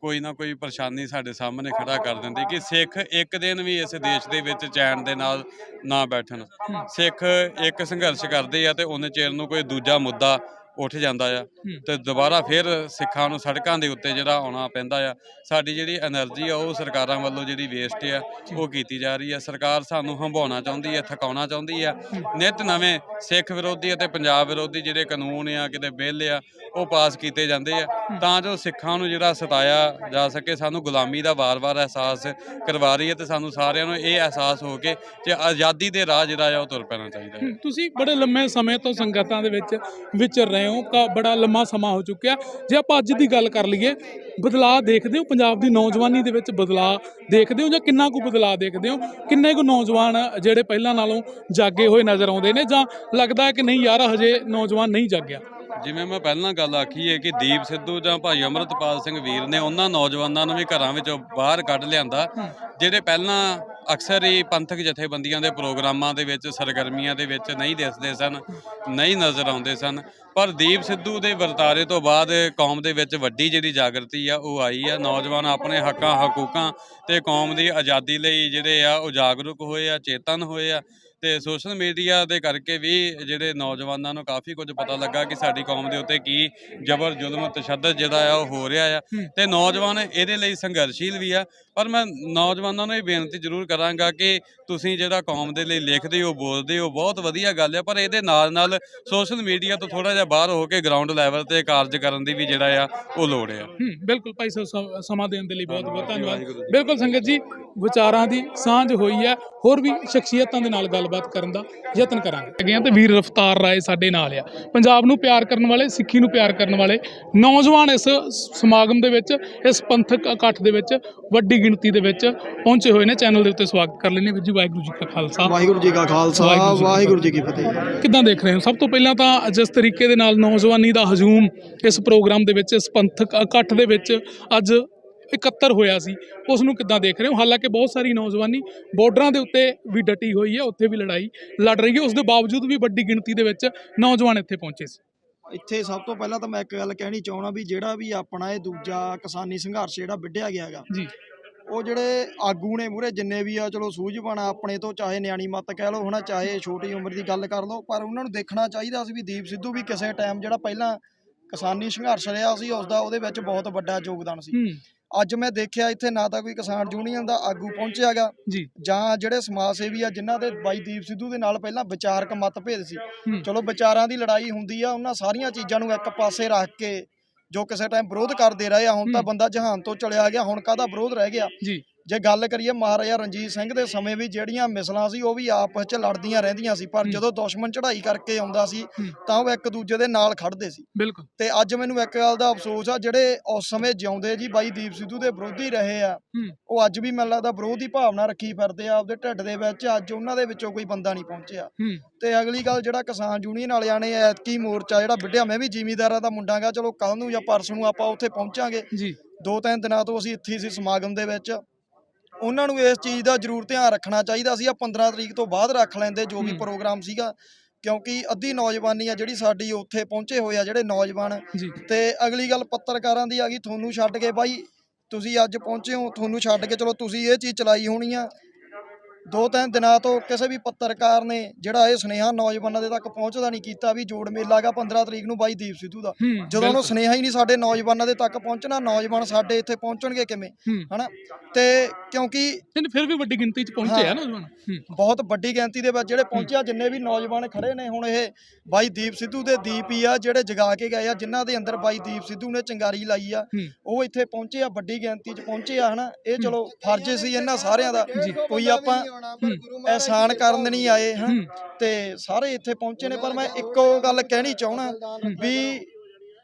ਕੋਈ ਨਾ ਕੋਈ ਪਰੇਸ਼ਾਨੀ ਸਾਡੇ ਸਾਹਮਣੇ ਖੜਾ ਕਰ ਦਿੰਦੀ ਕਿ ਸਿੱਖ ਇੱਕ ਦਿਨ ਵੀ ਇਸ ਦੇਸ਼ ਦੇ ਵਿੱਚ ਚੈਨ ਦੇ ਨਾਲ ਨਾ ਬੈਠਣ। ਸਿੱਖ ਇੱਕ ਸੰਘਰਸ਼ ਕਰਦੇ ਆ ਤੇ ਉਹਨੇ ਚਿਰ ਨੂੰ ਕੋਈ ਦੂਜਾ ਮੁੱਦਾ ਉੱਠ ਜਾਂਦਾ ਆ ਤੇ ਦੁਬਾਰਾ ਫਿਰ ਸਿੱਖਾਂ ਨੂੰ ਸੜਕਾਂ ਦੇ ਉੱਤੇ ਜਿਹੜਾ ਆਉਣਾ ਪੈਂਦਾ ਆ ਸਾਡੀ ਜਿਹੜੀ એનર્ਜੀ ਆ ਉਹ ਸਰਕਾਰਾਂ ਵੱਲੋਂ ਜਿਹੜੀ ਵੇਸਟ ਆ ਉਹ ਕੀਤੀ ਜਾ ਰਹੀ ਆ। ਸਰਕਾਰ ਸਾਨੂੰ ਹੰਭਾਉਣਾ ਚਾਹੁੰਦੀ ਆ ਥਕਾਉਣਾ ਚਾਹੁੰਦੀ ਆ। ਨਿਤ ਨਵੇਂ ਸਿੱਖ ਵਿਰੋਧੀ ਅਤੇ ਪੰਜਾਬ ਵਿਰੋਧੀ ਜਿਹੜੇ ਕਾਨੂੰਨ ਆ ਕਿਤੇ ਬਿੱਲ ਆ ਉਹ ਪਾਸ ਕੀਤੇ ਜਾਂਦੇ ਆ। ਤਾਂ ਜੋ ਸਿੱਖਾਂ ਨੂੰ ਜਿਹੜਾ ਸਤਾਇਆ ਜਾ ਸਕੇ ਸਾਨੂੰ ਗੁਲਾਮੀ ਦਾ ਵਾਰ-ਵਾਰ ਅਹਿਸਾਸ ਕਰਵਾ ਰਹੀ ਹੈ ਤੇ ਸਾਨੂੰ ਸਾਰਿਆਂ ਨੂੰ ਇਹ ਅਹਿਸਾਸ ਹੋ ਕੇ ਕਿ ਆਜ਼ਾਦੀ ਦੇ ਰਾਹ ਜਿਹੜਾ ਆ ਉਹ ਤੁਰ ਪੈਣਾ ਚਾਹੀਦਾ ਤੁਸੀਂ ਬੜੇ ਲੰਮੇ ਸਮੇਂ ਤੋਂ ਸੰਗਤਾਂ ਦੇ ਵਿੱਚ ਵਿਚਰ ਰਹੇ ਹੋ ਕਾ ਬੜਾ ਲੰਮਾ ਸਮਾਂ ਹੋ ਚੁੱਕਿਆ। ਜੇ ਆਪਾਂ ਅੱਜ ਦੀ ਗੱਲ ਕਰ ਲਈਏ ਬਦਲਾਅ ਦੇਖਦੇ ਹੋ ਪੰਜਾਬ ਦੀ ਨੌਜਵਾਨੀ ਦੇ ਵਿੱਚ ਬਦਲਾਅ ਦੇਖਦੇ ਹੋ ਜਾਂ ਕਿੰਨਾ ਕੁ ਬਦਲਾਅ ਦੇਖਦੇ ਹੋ? ਕਿੰਨੇ ਕੁ ਨੌਜਵਾਨ ਜਿਹੜੇ ਪਹਿਲਾਂ ਨਾਲੋਂ ਜਾਗੇ ਹੋਏ ਨਜ਼ਰ ਆਉਂਦੇ ਨੇ ਜਾਂ ਲੱਗਦਾ ਕਿ ਨਹੀਂ ਯਾਰ ਹਜੇ ਨੌਜਵਾਨ ਨਹੀਂ ਜਾਗਿਆ? ਜਿਵੇਂ ਮੈਂ ਪਹਿਲਾਂ ਗੱਲ ਆਖੀ ਹੈ ਕਿ ਦੀਪ ਸਿੱਧੂ ਜਾਂ ਭਾਈ ਅਮਰਤਪਾਲ ਸਿੰਘ ਵੀਰ ਨੇ ਉਹਨਾਂ ਨੌਜਵਾਨਾਂ ਨੂੰ ਵੀ ਘਰਾਂ ਵਿੱਚੋਂ ਬਾਹਰ ਕੱਢ ਲਿਆਂਦਾ ਜਿਹੜੇ ਪਹਿਲਾਂ ਅਕਸਰ ਹੀ ਪੰਥਕ ਜਥੇਬੰਦੀਆਂ ਦੇ ਪ੍ਰੋਗਰਾਮਾਂ ਦੇ ਵਿੱਚ ਸਰਗਰਮੀਆਂ ਦੇ ਵਿੱਚ ਨਹੀਂ ਦਿਸਦੇ ਸਨ ਨਹੀਂ ਨਜ਼ਰ ਆਉਂਦੇ ਸਨ। ਪਰ ਦੀਪ ਸਿੱਧੂ ਦੇ ਵਰਤਾਰੇ ਤੋਂ ਬਾਅਦ ਕੌਮ ਦੇ ਵਿੱਚ ਵੱਡੀ ਜਿਹੜੀ ਜਾਗਰਤੀ ਆ ਉਹ ਆਈ ਆ। ਨੌਜਵਾਨ ਆਪਣੇ ਹੱਕਾਂ ਹਕੂਕਾਂ ਤੇ ਕੌਮ ਦੀ ਆਜ਼ਾਦੀ ਲਈ ਜਿਹੜੇ ਆ ਉਹ ਜਾਗਰੂਕ ਹੋਏ ਆ ਚੇਤਨ ਹੋਏ ਆ ਤੇ ਸੋਸ਼ਲ ਮੀਡੀਆ ਦੇ ਕਰਕੇ ਵੀ ਜਿਹੜੇ ਨੌਜਵਾਨਾਂ ਨੂੰ ਕਾਫੀ ਕੁਝ ਪਤਾ ਲੱਗਾ ਕਿ ਸਾਡੀ ਕੌਮ ਦੇ ਉੱਤੇ ਕੀ ਜ਼ਬਰ ਜ਼ੁਲਮ ਤਸ਼ੱਦਦ ਜਿਹੜਾ ਆ ਉਹ ਹੋ ਰਿਹਾ ਆ। ਤੇ ਨੌਜਵਾਨ ਇਹਦੇ ਲਈ ਸੰਘਰਸ਼ੀਲ ਵੀ ਆ। ਪਰ ਮੈਂ ਨੌਜਵਾਨਾਂ ਨੂੰ ਇਹ ਬੇਨਤੀ ਜ਼ਰੂਰ ਕਰਾਂਗਾ ਕਿ ਤੁਸੀਂ ਜਿਹੜਾ ਕੌਮ ਦੇ ਲਈ ਲਿਖਦੇ ਹੋ ਬੋਲਦੇ ਹੋ ਬਹੁਤ ਵਧੀਆ ਗੱਲ ਹੈ ਪਰ ਇਹਦੇ ਨਾਲ ਨਾਲ ਸੋਸ਼ਲ ਮੀਡੀਆ ਤੋਂ ਥੋੜਾ ਜਿਹਾ ਬਾਹਰ ਹੋ ਕੇ ਗਰਾਊਂਡ ਲੈਵਲ ਤੇ ਕਾਰਜ ਕਰਨ ਦੀ ਵੀ ਜਿਹੜਾ ਆ ਉਹ ਲੋੜ ਆ ਹੂੰ ਬਿਲਕੁਲ ਭਾਈ ਸਾਹਿਬ ਸਮ- ਦੇਣ ਦੇ ਲਈ ਬਹੁਤ ਬਹੁਤ ਧੰਨਵਾਦ। ਬਿਲਕੁਲ ਸੰਗਤ ਜੀ ਵਿਚਾਰਾਂ ਦੀ ਸਾਂਝ ਹੋਈ ਹੈ ਹੋਰ ਵੀ ਸ਼ਖਸੀਅਤਾਂ ਦੇ ਨਾਲ ਗੱਲਬਾਤ ਕਰਨ ਦਾ ਯਤਨ ਕਰਾਂਗੇ। ਹੈਗੇ ਆ ਤੇ ਵੀਰ ਰਫਤਾਰ ਰਾਏ ਸਾਡੇ ਨਾਲ ਆ। ਪੰਜਾਬ ਨੂੰ ਪਿਆਰ ਕਰਨ ਵਾਲੇ ਸਿੱਖੀ ਨੂੰ ਪਿਆਰ ਕਰਨ ਵਾਲੇ ਨੌਜਵਾਨ ਇਸ ਸਮਾਗਮ ਦੇ ਵਿੱਚ ਇਸ ਪੰਥਕ ਇਕੱਠ ਦੇ ਵਿੱਚ ਵੱਡੀ ਗਿਣਤੀ ਦੇ ਵਿੱਚ ਪਹੁੰਚੇ ਹੋਏ ਨੇ। ਚੈਨਲ ਦੇ ਉੱਤੇ ਸਵਾਗਤ ਕਰ ਲੈਣੇ ਵੀਰ ਜੀ। ਵਾਹਿਗੁਰੂ ਜੀ ਕਾ ਖਾਲਸਾ। ਵਾਹਿਗੁਰੂ ਜੀ ਕਾ ਖਾਲਸਾ ਵਾਹਿਗੁਰੂ ਜੀ ਕੀ ਫਤਿਹ। ਕਿੱਦਾਂ ਦੇਖ ਰਹੇ ਹੋ? ਸਭ ਤੋਂ ਪਹਿਲਾਂ ਤਾਂ ਜਿਸ ਤਰੀਕੇ ਦੇ ਨਾਲ ਨੌਜਵਾਨੀ ਦਾ ਹਜੂਮ ਇਸ ਪ੍ਰੋਗਰਾਮ ਦੇ ਵਿੱਚ ਇਸ ਪੰਥਕ ਇਕੱਠ ਦੇ ਵਿੱਚ ਅੱਜ ਇਕੱਤਰ ਹੋਇਆ ਸੀ ਉਸ ਨੂੰ ਕਿੱਦਾਂ ਦੇਖ ਰਹੇ ਹੋ? ਹਾਲਾਂਕਿ ਬਹੁਤ ਸਾਰੀ ਨੌਜਵਾਨੀ ਬਾਰਡਰਾਂ ਦੇ ਉੱਤੇ ਵੀ ਡਟੀ ਹੋਈ ਹੈ ਉੱਥੇ ਵੀ ਲੜਾਈ ਲੜ ਰਹੀ ਹੈ। ਉਸ ਦੇ ਬਾਵਜੂਦ ਵੀ ਵੱਡੀ ਗਿਣਤੀ ਦੇ ਵਿੱਚ ਨੌਜਵਾਨ ਇੱਥੇ ਪਹੁੰਚੇ ਸੀ। ਇੱਥੇ ਸਭ ਤੋਂ ਪਹਿਲਾਂ ਤਾਂ ਮੈਂ ਇੱਕ ਗੱਲ ਕਹਿਣੀ ਚਾਹਣਾ ਵੀ ਜਿਹੜਾ ਵੀ ਆਪਣਾ ਇਹ ਦੂਜਾ ਕਿਸਾਨੀ ਸੰਘਰਸ਼ ਜਿਹੜਾ ਵਿੱਢਿਆ ਗਿਆ ਹੈਗਾ ਜੀ। ਉਹ ਜਿਹੜੇ ਆਗੂ ਨੇ ਮੂਰੇ ਜਿੰਨੇ ਵੀ ਆ ਚਲੋ ਸੂਝਵਾਨ ਆ ਆਪਣੇ ਤੋਂ ਚਾਹੇ ਨਿਆਣੀ ਮੱਤ ਕਹਿ ਲਓ ਹਨਾ ਚਾਹੇ ਛੋਟੀ ਉਮਰ ਦੀ ਗੱਲ ਕਰ ਲਓ ਪਰ ਉਹਨਾਂ ਨੂੰ ਦੇਖਣਾ ਚਾਹੀਦਾ ਸੀ ਵੀ ਦੀਪ ਸਿੱਧੂ ਵੀ ਕਿਸੇ ਟਾਈਮ ਜਿਹੜਾ ਪਹਿਲਾਂ ਕਿਸਾਨੀ ਸੰਘਰਸ਼ ਰਿਹਾ ਸੀ ਉਸ ਦਾ ਉਹਦੇ ਵਿੱਚ ਬਹੁਤ ਵੱਡਾ ਯੋਗਦਾਨ ਸੀ। ਅੱਜ ਮੈਂ ਦੇਖਿਆ ਇੱਥੇ ਨਾ ਤਾਂ ਕੋਈ ਕਿਸਾਨ ਯੂਨੀਅਨ ਦਾ ਆਗੂ ਪਹੁੰਚਿਆਗਾ ਜੀ। ਜਾਂ ਜਿਹੜੇ ਸਮਾਜ ਸੇਵੀ ਆ ਜਿਨ੍ਹਾਂ ਦੇ ਬਾਈ ਦੀਪ ਸਿੱਧੂ ਦੇ ਨਾਲ ਪਹਿਲਾਂ ਵਿਚਾਰਕ ਮਤਭੇਦ ਸੀ। ਚਲੋ ਵਿਚਾਰਾਂ ਦੀ ਲੜਾਈ ਹੁੰਦੀ ਆ ਉਹਨਾਂ ਸਾਰੀਆਂ ਚੀਜ਼ਾਂ ਨੂੰ ਇੱਕ ਪਾਸੇ ਰੱਖ ਕੇ ਜੋ ਕਿਸੇ ਟਾਈਮ ਵਿਰੋਧ ਕਰਦੇ ਰਹੇ ਆ ਹੁਣ ਤਾਂ। ਬੰਦਾ ਜਹਾਨ ਤੋਂ ਚਲਿਆ ਗਿਆ ਹੁਣ ਕਾਹਦਾ ਵਿਰੋਧ ਰਹਿ ਗਿਆ? ਜੀ। ਜੇ ਗੱਲ ਕਰੀਏ ਮਹਾਰਾਜਾ ਰਣਜੀਤ ਸਿੰਘ ਦੇ ਸਮੇਂ ਵੀ ਜਿਹੜੀਆਂ ਮਿਸਲਾਂ ਸੀ ਉਹ ਵੀ ਆਪਸ 'ਚ ਲੜਦੀਆਂ ਰਹਿੰਦੀਆਂ ਸੀ ਪਰ। ਜਦੋਂ ਦੁਸ਼ਮਣ ਚੜ੍ਹਾਈ ਕਰਕੇ ਆਉਂਦਾ ਸੀ। ਤਾਂ ਉਹ ਇੱਕ ਦੂਜੇ ਦੇ ਨਾਲ ਖੜਦੇ ਸੀ। ਬਿਲਕੁਲ। ਤੇ ਅੱਜ ਮੈਨੂੰ ਇੱਕ ਗੱਲ ਦਾ ਅਫਸੋਸ ਆ ਜਿਹੜੇ ਉਸ ਸਮੇਂ ਜਿਉਂਦੇ ਜੀ ਬਾਈ ਦੀਪ ਸਿੱਧੂ ਦੇ ਵਿਰੋਧੀ ਰਹੇ ਆ ਉਹ ਅੱਜ ਵੀ ਮੈਨੂੰ ਲੱਗਦਾ ਵਿਰੋਧ ਦੀ ਭਾਵਨਾ ਰੱਖੀ ਫਿਰਦੇ ਆ ਆਪਦੇ ਢਿੱਡ ਦੇ ਵਿੱਚ ਅੱਜ ਉਹਨਾਂ ਦੇ ਵਿੱਚੋਂ ਕੋਈ ਬੰਦਾ ਨਹੀਂ ਪਹੁੰਚਿਆ। ਤੇ ਅਗਲੀ ਗੱਲ ਜਿਹੜਾ ਕਿਸਾਨ ਯੂਨੀਅਨ ਵਾਲਿਆਂ ਨੇ ਐਤਕੀ ਮੋਰਚਾ ਜਿਹੜਾ ਵਿੱਢਿਆ ਮੈਂ ਵੀ ਜ਼ਿਮੀਂਦਾਰਾਂ ਦਾ ਮੁੰਡਾਗਾ ਚਲੋ ਕੱਲ ਨੂੰ ਜਾਂ ਪਰਸੋਂ ਨੂੰ ਆਪਾਂ ਉੱਥੇ ਪਹੁੰਚਾਂਗੇ। ਜੀ। ਦੋ ਤਿੰਨ ਦਿਨਾਂ ਤੋਂ ਅਸੀਂ ਇੱਥੇ ਸੀ ਸਮਾਗਮ ਦੇ ਵਿੱਚ। ਉਹਨਾਂ ਨੂੰ ਇਸ ਚੀਜ਼ ਦਾ ਜ਼ਰੂਰ ਧਿਆਨ ਰੱਖਣਾ ਚਾਹੀਦਾ ਸੀ। ਆ 15 ਤਰੀਕ ਤੋਂ ਬਾਅਦ ਰੱਖ ਲੈਂਦੇ ਜੋ ਵੀ। ਪ੍ਰੋਗਰਾਮ ਸੀਗਾ ਕਿਉਂਕਿ ਅੱਧੀ ਨੌਜਵਾਨੀ ਆ ਜਿਹੜੀ ਸਾਡੀ ਉੱਥੇ ਪਹੁੰਚੇ ਹੋਏ ਆ ਜਿਹੜੇ ਨੌਜਵਾਨ। ਤੇ ਅਗਲੀ ਗੱਲ ਪੱਤਰਕਾਰਾਂ ਦੀ ਆ ਗਈ ਤੁਹਾਨੂੰ ਛੱਡ ਕੇ ਬਾਈ ਤੁਸੀਂ ਅੱਜ ਪਹੁੰਚੇ ਹੋ ਤੁਹਾਨੂੰ ਛੱਡ ਕੇ ਚਲੋ ਤੁਸੀਂ ਇਹ ਚੀਜ਼ ਚਲਾਈ ਹੋਣੀ ਆ। ਦੋ ਤਿੰਨ ਦਿਨਾਂ ਤੋਂ ਕਿਸੇ ਵੀ ਪੱਤਰਕਾਰ ਨੇ ਜਿਹੜਾ ਇਹ ਸੁਨੇਹਾ ਨੌਜਵਾਨਾਂ ਦੇ ਤੱਕ ਪਹੁੰਚਦਾ ਨਹੀਂ ਕੀਤਾ ਵੀ ਜੋੜ ਮੇਲਾ ਗਾ 15 ਤਰੀਕ ਨੂੰ ਬਾਈ ਦੀਪ ਸਿੱਧੂ ਦਾ। ਜਦੋਂ ਉਹਨੂੰ ਸੁਨੇਹਾ ਹੀ ਨਹੀਂ ਸਾਡੇ ਨੌਜਵਾਨਾਂ ਦੇ ਤੱਕ ਪਹੁੰਚਣਾ ਨੌਜਵਾਨ ਸਾਡੇ ਇੱਥੇ ਪਹੁੰਚਣਗੇ ਕਿਵੇਂ? ਹਨਾ? ਤੇ ਕਿਉਂਕਿ ਫਿਰ ਵੀ ਵੱਡੀ ਗਿਣਤੀ 'ਚ ਪਹੁੰਚੇ ਆ। ਨੌਜਵਾਨ। ਬਹੁਤ ਵੱਡੀ ਗਿਣਤੀ ਦੇ ਵਿੱਚ ਜਿਹੜੇ ਪਹੁੰਚਿਆ ਜਿੰਨੇ ਵੀ ਨੌਜਵਾਨ ਖੜੇ ਨੇ ਹੁਣ ਇਹ ਬਾਈ ਦੀਪ ਸਿੱਧੂ ਦੇ ਦੀਪ ਹੀ ਆ ਜਿਹੜੇ ਜਗਾ ਕੇ ਗਏ ਆ ਜਿਨ੍ਹਾਂ ਦੇ ਅੰਦਰ ਬਾਈ ਦੀਪ ਸਿੱਧੂ ਨੇ ਚੰਗਾਰੀ ਲਾਈ ਆ ਉਹ ਇੱਥੇ ਪਹੁੰਚੇ ਆ ਵੱਡੀ ਗਿਣਤੀ 'ਚ ਪਹੁੰਚੇ ਆ ਹਨਾ? ਇਹ ਚਲੋ ਫਰਜ਼ ਸੀ ਇਹਨਾਂ ਸਾਰਿਆਂ ਦਾ। ਕੋਈ ਆਪਾਂ ਅਹਿਸਾਨ ਕਰਨ ਨਹੀਂ ਆਏ ਹਾਂ। ਹੂੰ। ਤੇ ਸਾਰੇ ਇੱਥੇ ਪਹੁੰਚੇ ਨੇ ਪਰ ਮੈਂ ਇੱਕੋ ਗੱਲ ਕਹਿਣੀ ਚਾਹਣਾ ਵੀ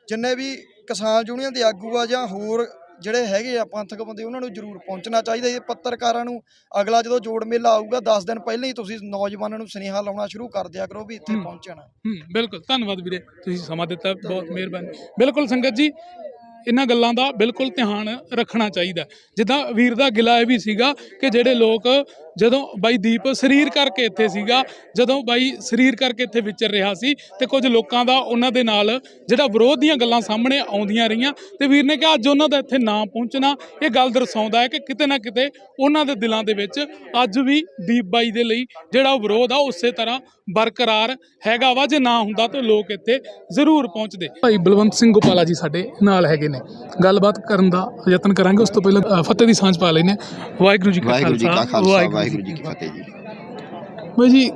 ਜਿੰਨੇ ਵੀ ਕਿਸਾਨ ਯੂਨੀਅਨ ਦੇ ਆਗੂ ਆ ਜਾਂ ਹੋਰ ਜਿਹੜੇ ਹੈਗੇ ਆ ਪੰਥਕ ਬੰਦੇ ਉਹਨਾਂ ਨੂੰ ਜ਼ਰੂਰ ਪਹੁੰਚਣਾ ਚਾਹੀਦਾ ਇਹ ਪੱਤਰਕਾਰਾਂ ਨੂੰ ਅਗਲਾ ਜਦੋਂ ਜੋੜ ਮੇਲਾ ਆਊਗਾ 10 ਦਿਨ ਪਹਿਲਾਂ ਹੀ ਤੁਸੀਂ ਨੌਜਵਾਨਾਂ ਨੂੰ ਸੁਨੇਹਾ ਲਾਉਣਾ ਸ਼ੁਰੂ ਕਰ ਦਿਆ ਕਰੋ ਵੀ ਇੱਥੇ। ਪਹੁੰਚਣਾ। ਹੂੰ ਬਿਲਕੁਲ। ਧੰਨਵਾਦ ਵੀਰੇ ਤੁਸੀਂ ਸਮਾਂ ਦਿੱਤਾ ਬਹੁਤ ਮਿਹਰਬਾਨੀ। ਬਿਲਕੁਲ ਸੰਗਤ ਜੀ ਇਹਨਾਂ ਗੱਲਾਂ ਦਾ ਬਿਲਕੁਲ ਧਿਆਨ ਰੱਖਣਾ ਚਾਹੀਦਾ ਜਿੱਦਾਂ ਵੀਰ ਦਾ ਗਿਲਾ ਇਹ ਵੀ ਸੀਗਾ ਕਿ ਜਿਹੜੇ ਲੋਕ ਜਦੋਂ ਬਾਈ ਦੀਪ ਸਰੀਰ ਕਰਕੇ ਇੱਥੇ ਸੀਗਾ, ਜਦੋਂ ਬਾਈ ਸਰੀਰ ਕਰਕੇ ਇੱਥੇ ਵਿਚਰ ਰਿਹਾ ਸੀ ਤੇ ਕੁਝ ਲੋਕਾਂ ਦਾ ਉਹਨਾਂ ਦੇ ਨਾਲ ਜਿਹੜਾ ਵਿਰੋਧ ਦੀਆਂ ਗੱਲਾਂ ਸਾਹਮਣੇ ਆਉਂਦੀਆਂ ਰਹੀਆਂ ਤੇ ਵੀਰ ਨੇ ਕਿਹਾ, ਅੱਜ ਉਹਨਾਂ ਦਾ ਇੱਥੇ ਨਾ ਪਹੁੰਚਣਾ, ਇਹ ਗੱਲ ਦਰਸਾਉਂਦਾ ਹੈ ਕਿ ਕਿਤੇ ਨਾ ਕਿਤੇ ਉਹਨਾਂ ਦੇ ਦਿਲਾਂ ਦੇ ਵਿੱਚ ਅੱਜ ਵੀ ਦੀਪ ਬਾਈ ਦੇ ਲਈ ਜਿਹੜਾ ਵਿਰੋਧ ਆ ਉਸੇ ਤਰ੍ਹਾਂ ਬਰਕਰਾਰ ਹੈਗਾ ਵਾ, ਜੇ ਨਾ ਹੁੰਦਾ ਤਾਂ ਲੋਕ ਇੱਥੇ ਜ਼ਰੂਰ ਪਹੁੰਚਦੇ। ਭਾਈ ਬਲਵੰਤ ਸਿੰਘ ਗੋਪਾਲਾ ਜੀ ਸਾਡੇ ਨਾਲ ਹੈਗੇ ਨੇ। ਗੱਲਬਾਤ ਕਰਨ ਦਾ ਯਤਨ ਕਰਾਂਗੇ ਉਸ ਤੋਂ ਪਹਿਲਾਂ ਫਤਿਹ ਦੀ ਸਾਂਝ ਪਾ ਲੈਨੇ ਵਾਹਿਗੁਰੂ ਜੀ ਕਾ ਜੀ ਖਾਲਸਾ। ਵਾਹਿਗੁਰੂ ਜੀ ਕੀ ਫਤਿਹ। ਜੀ। ਬਾਈ ਜੀ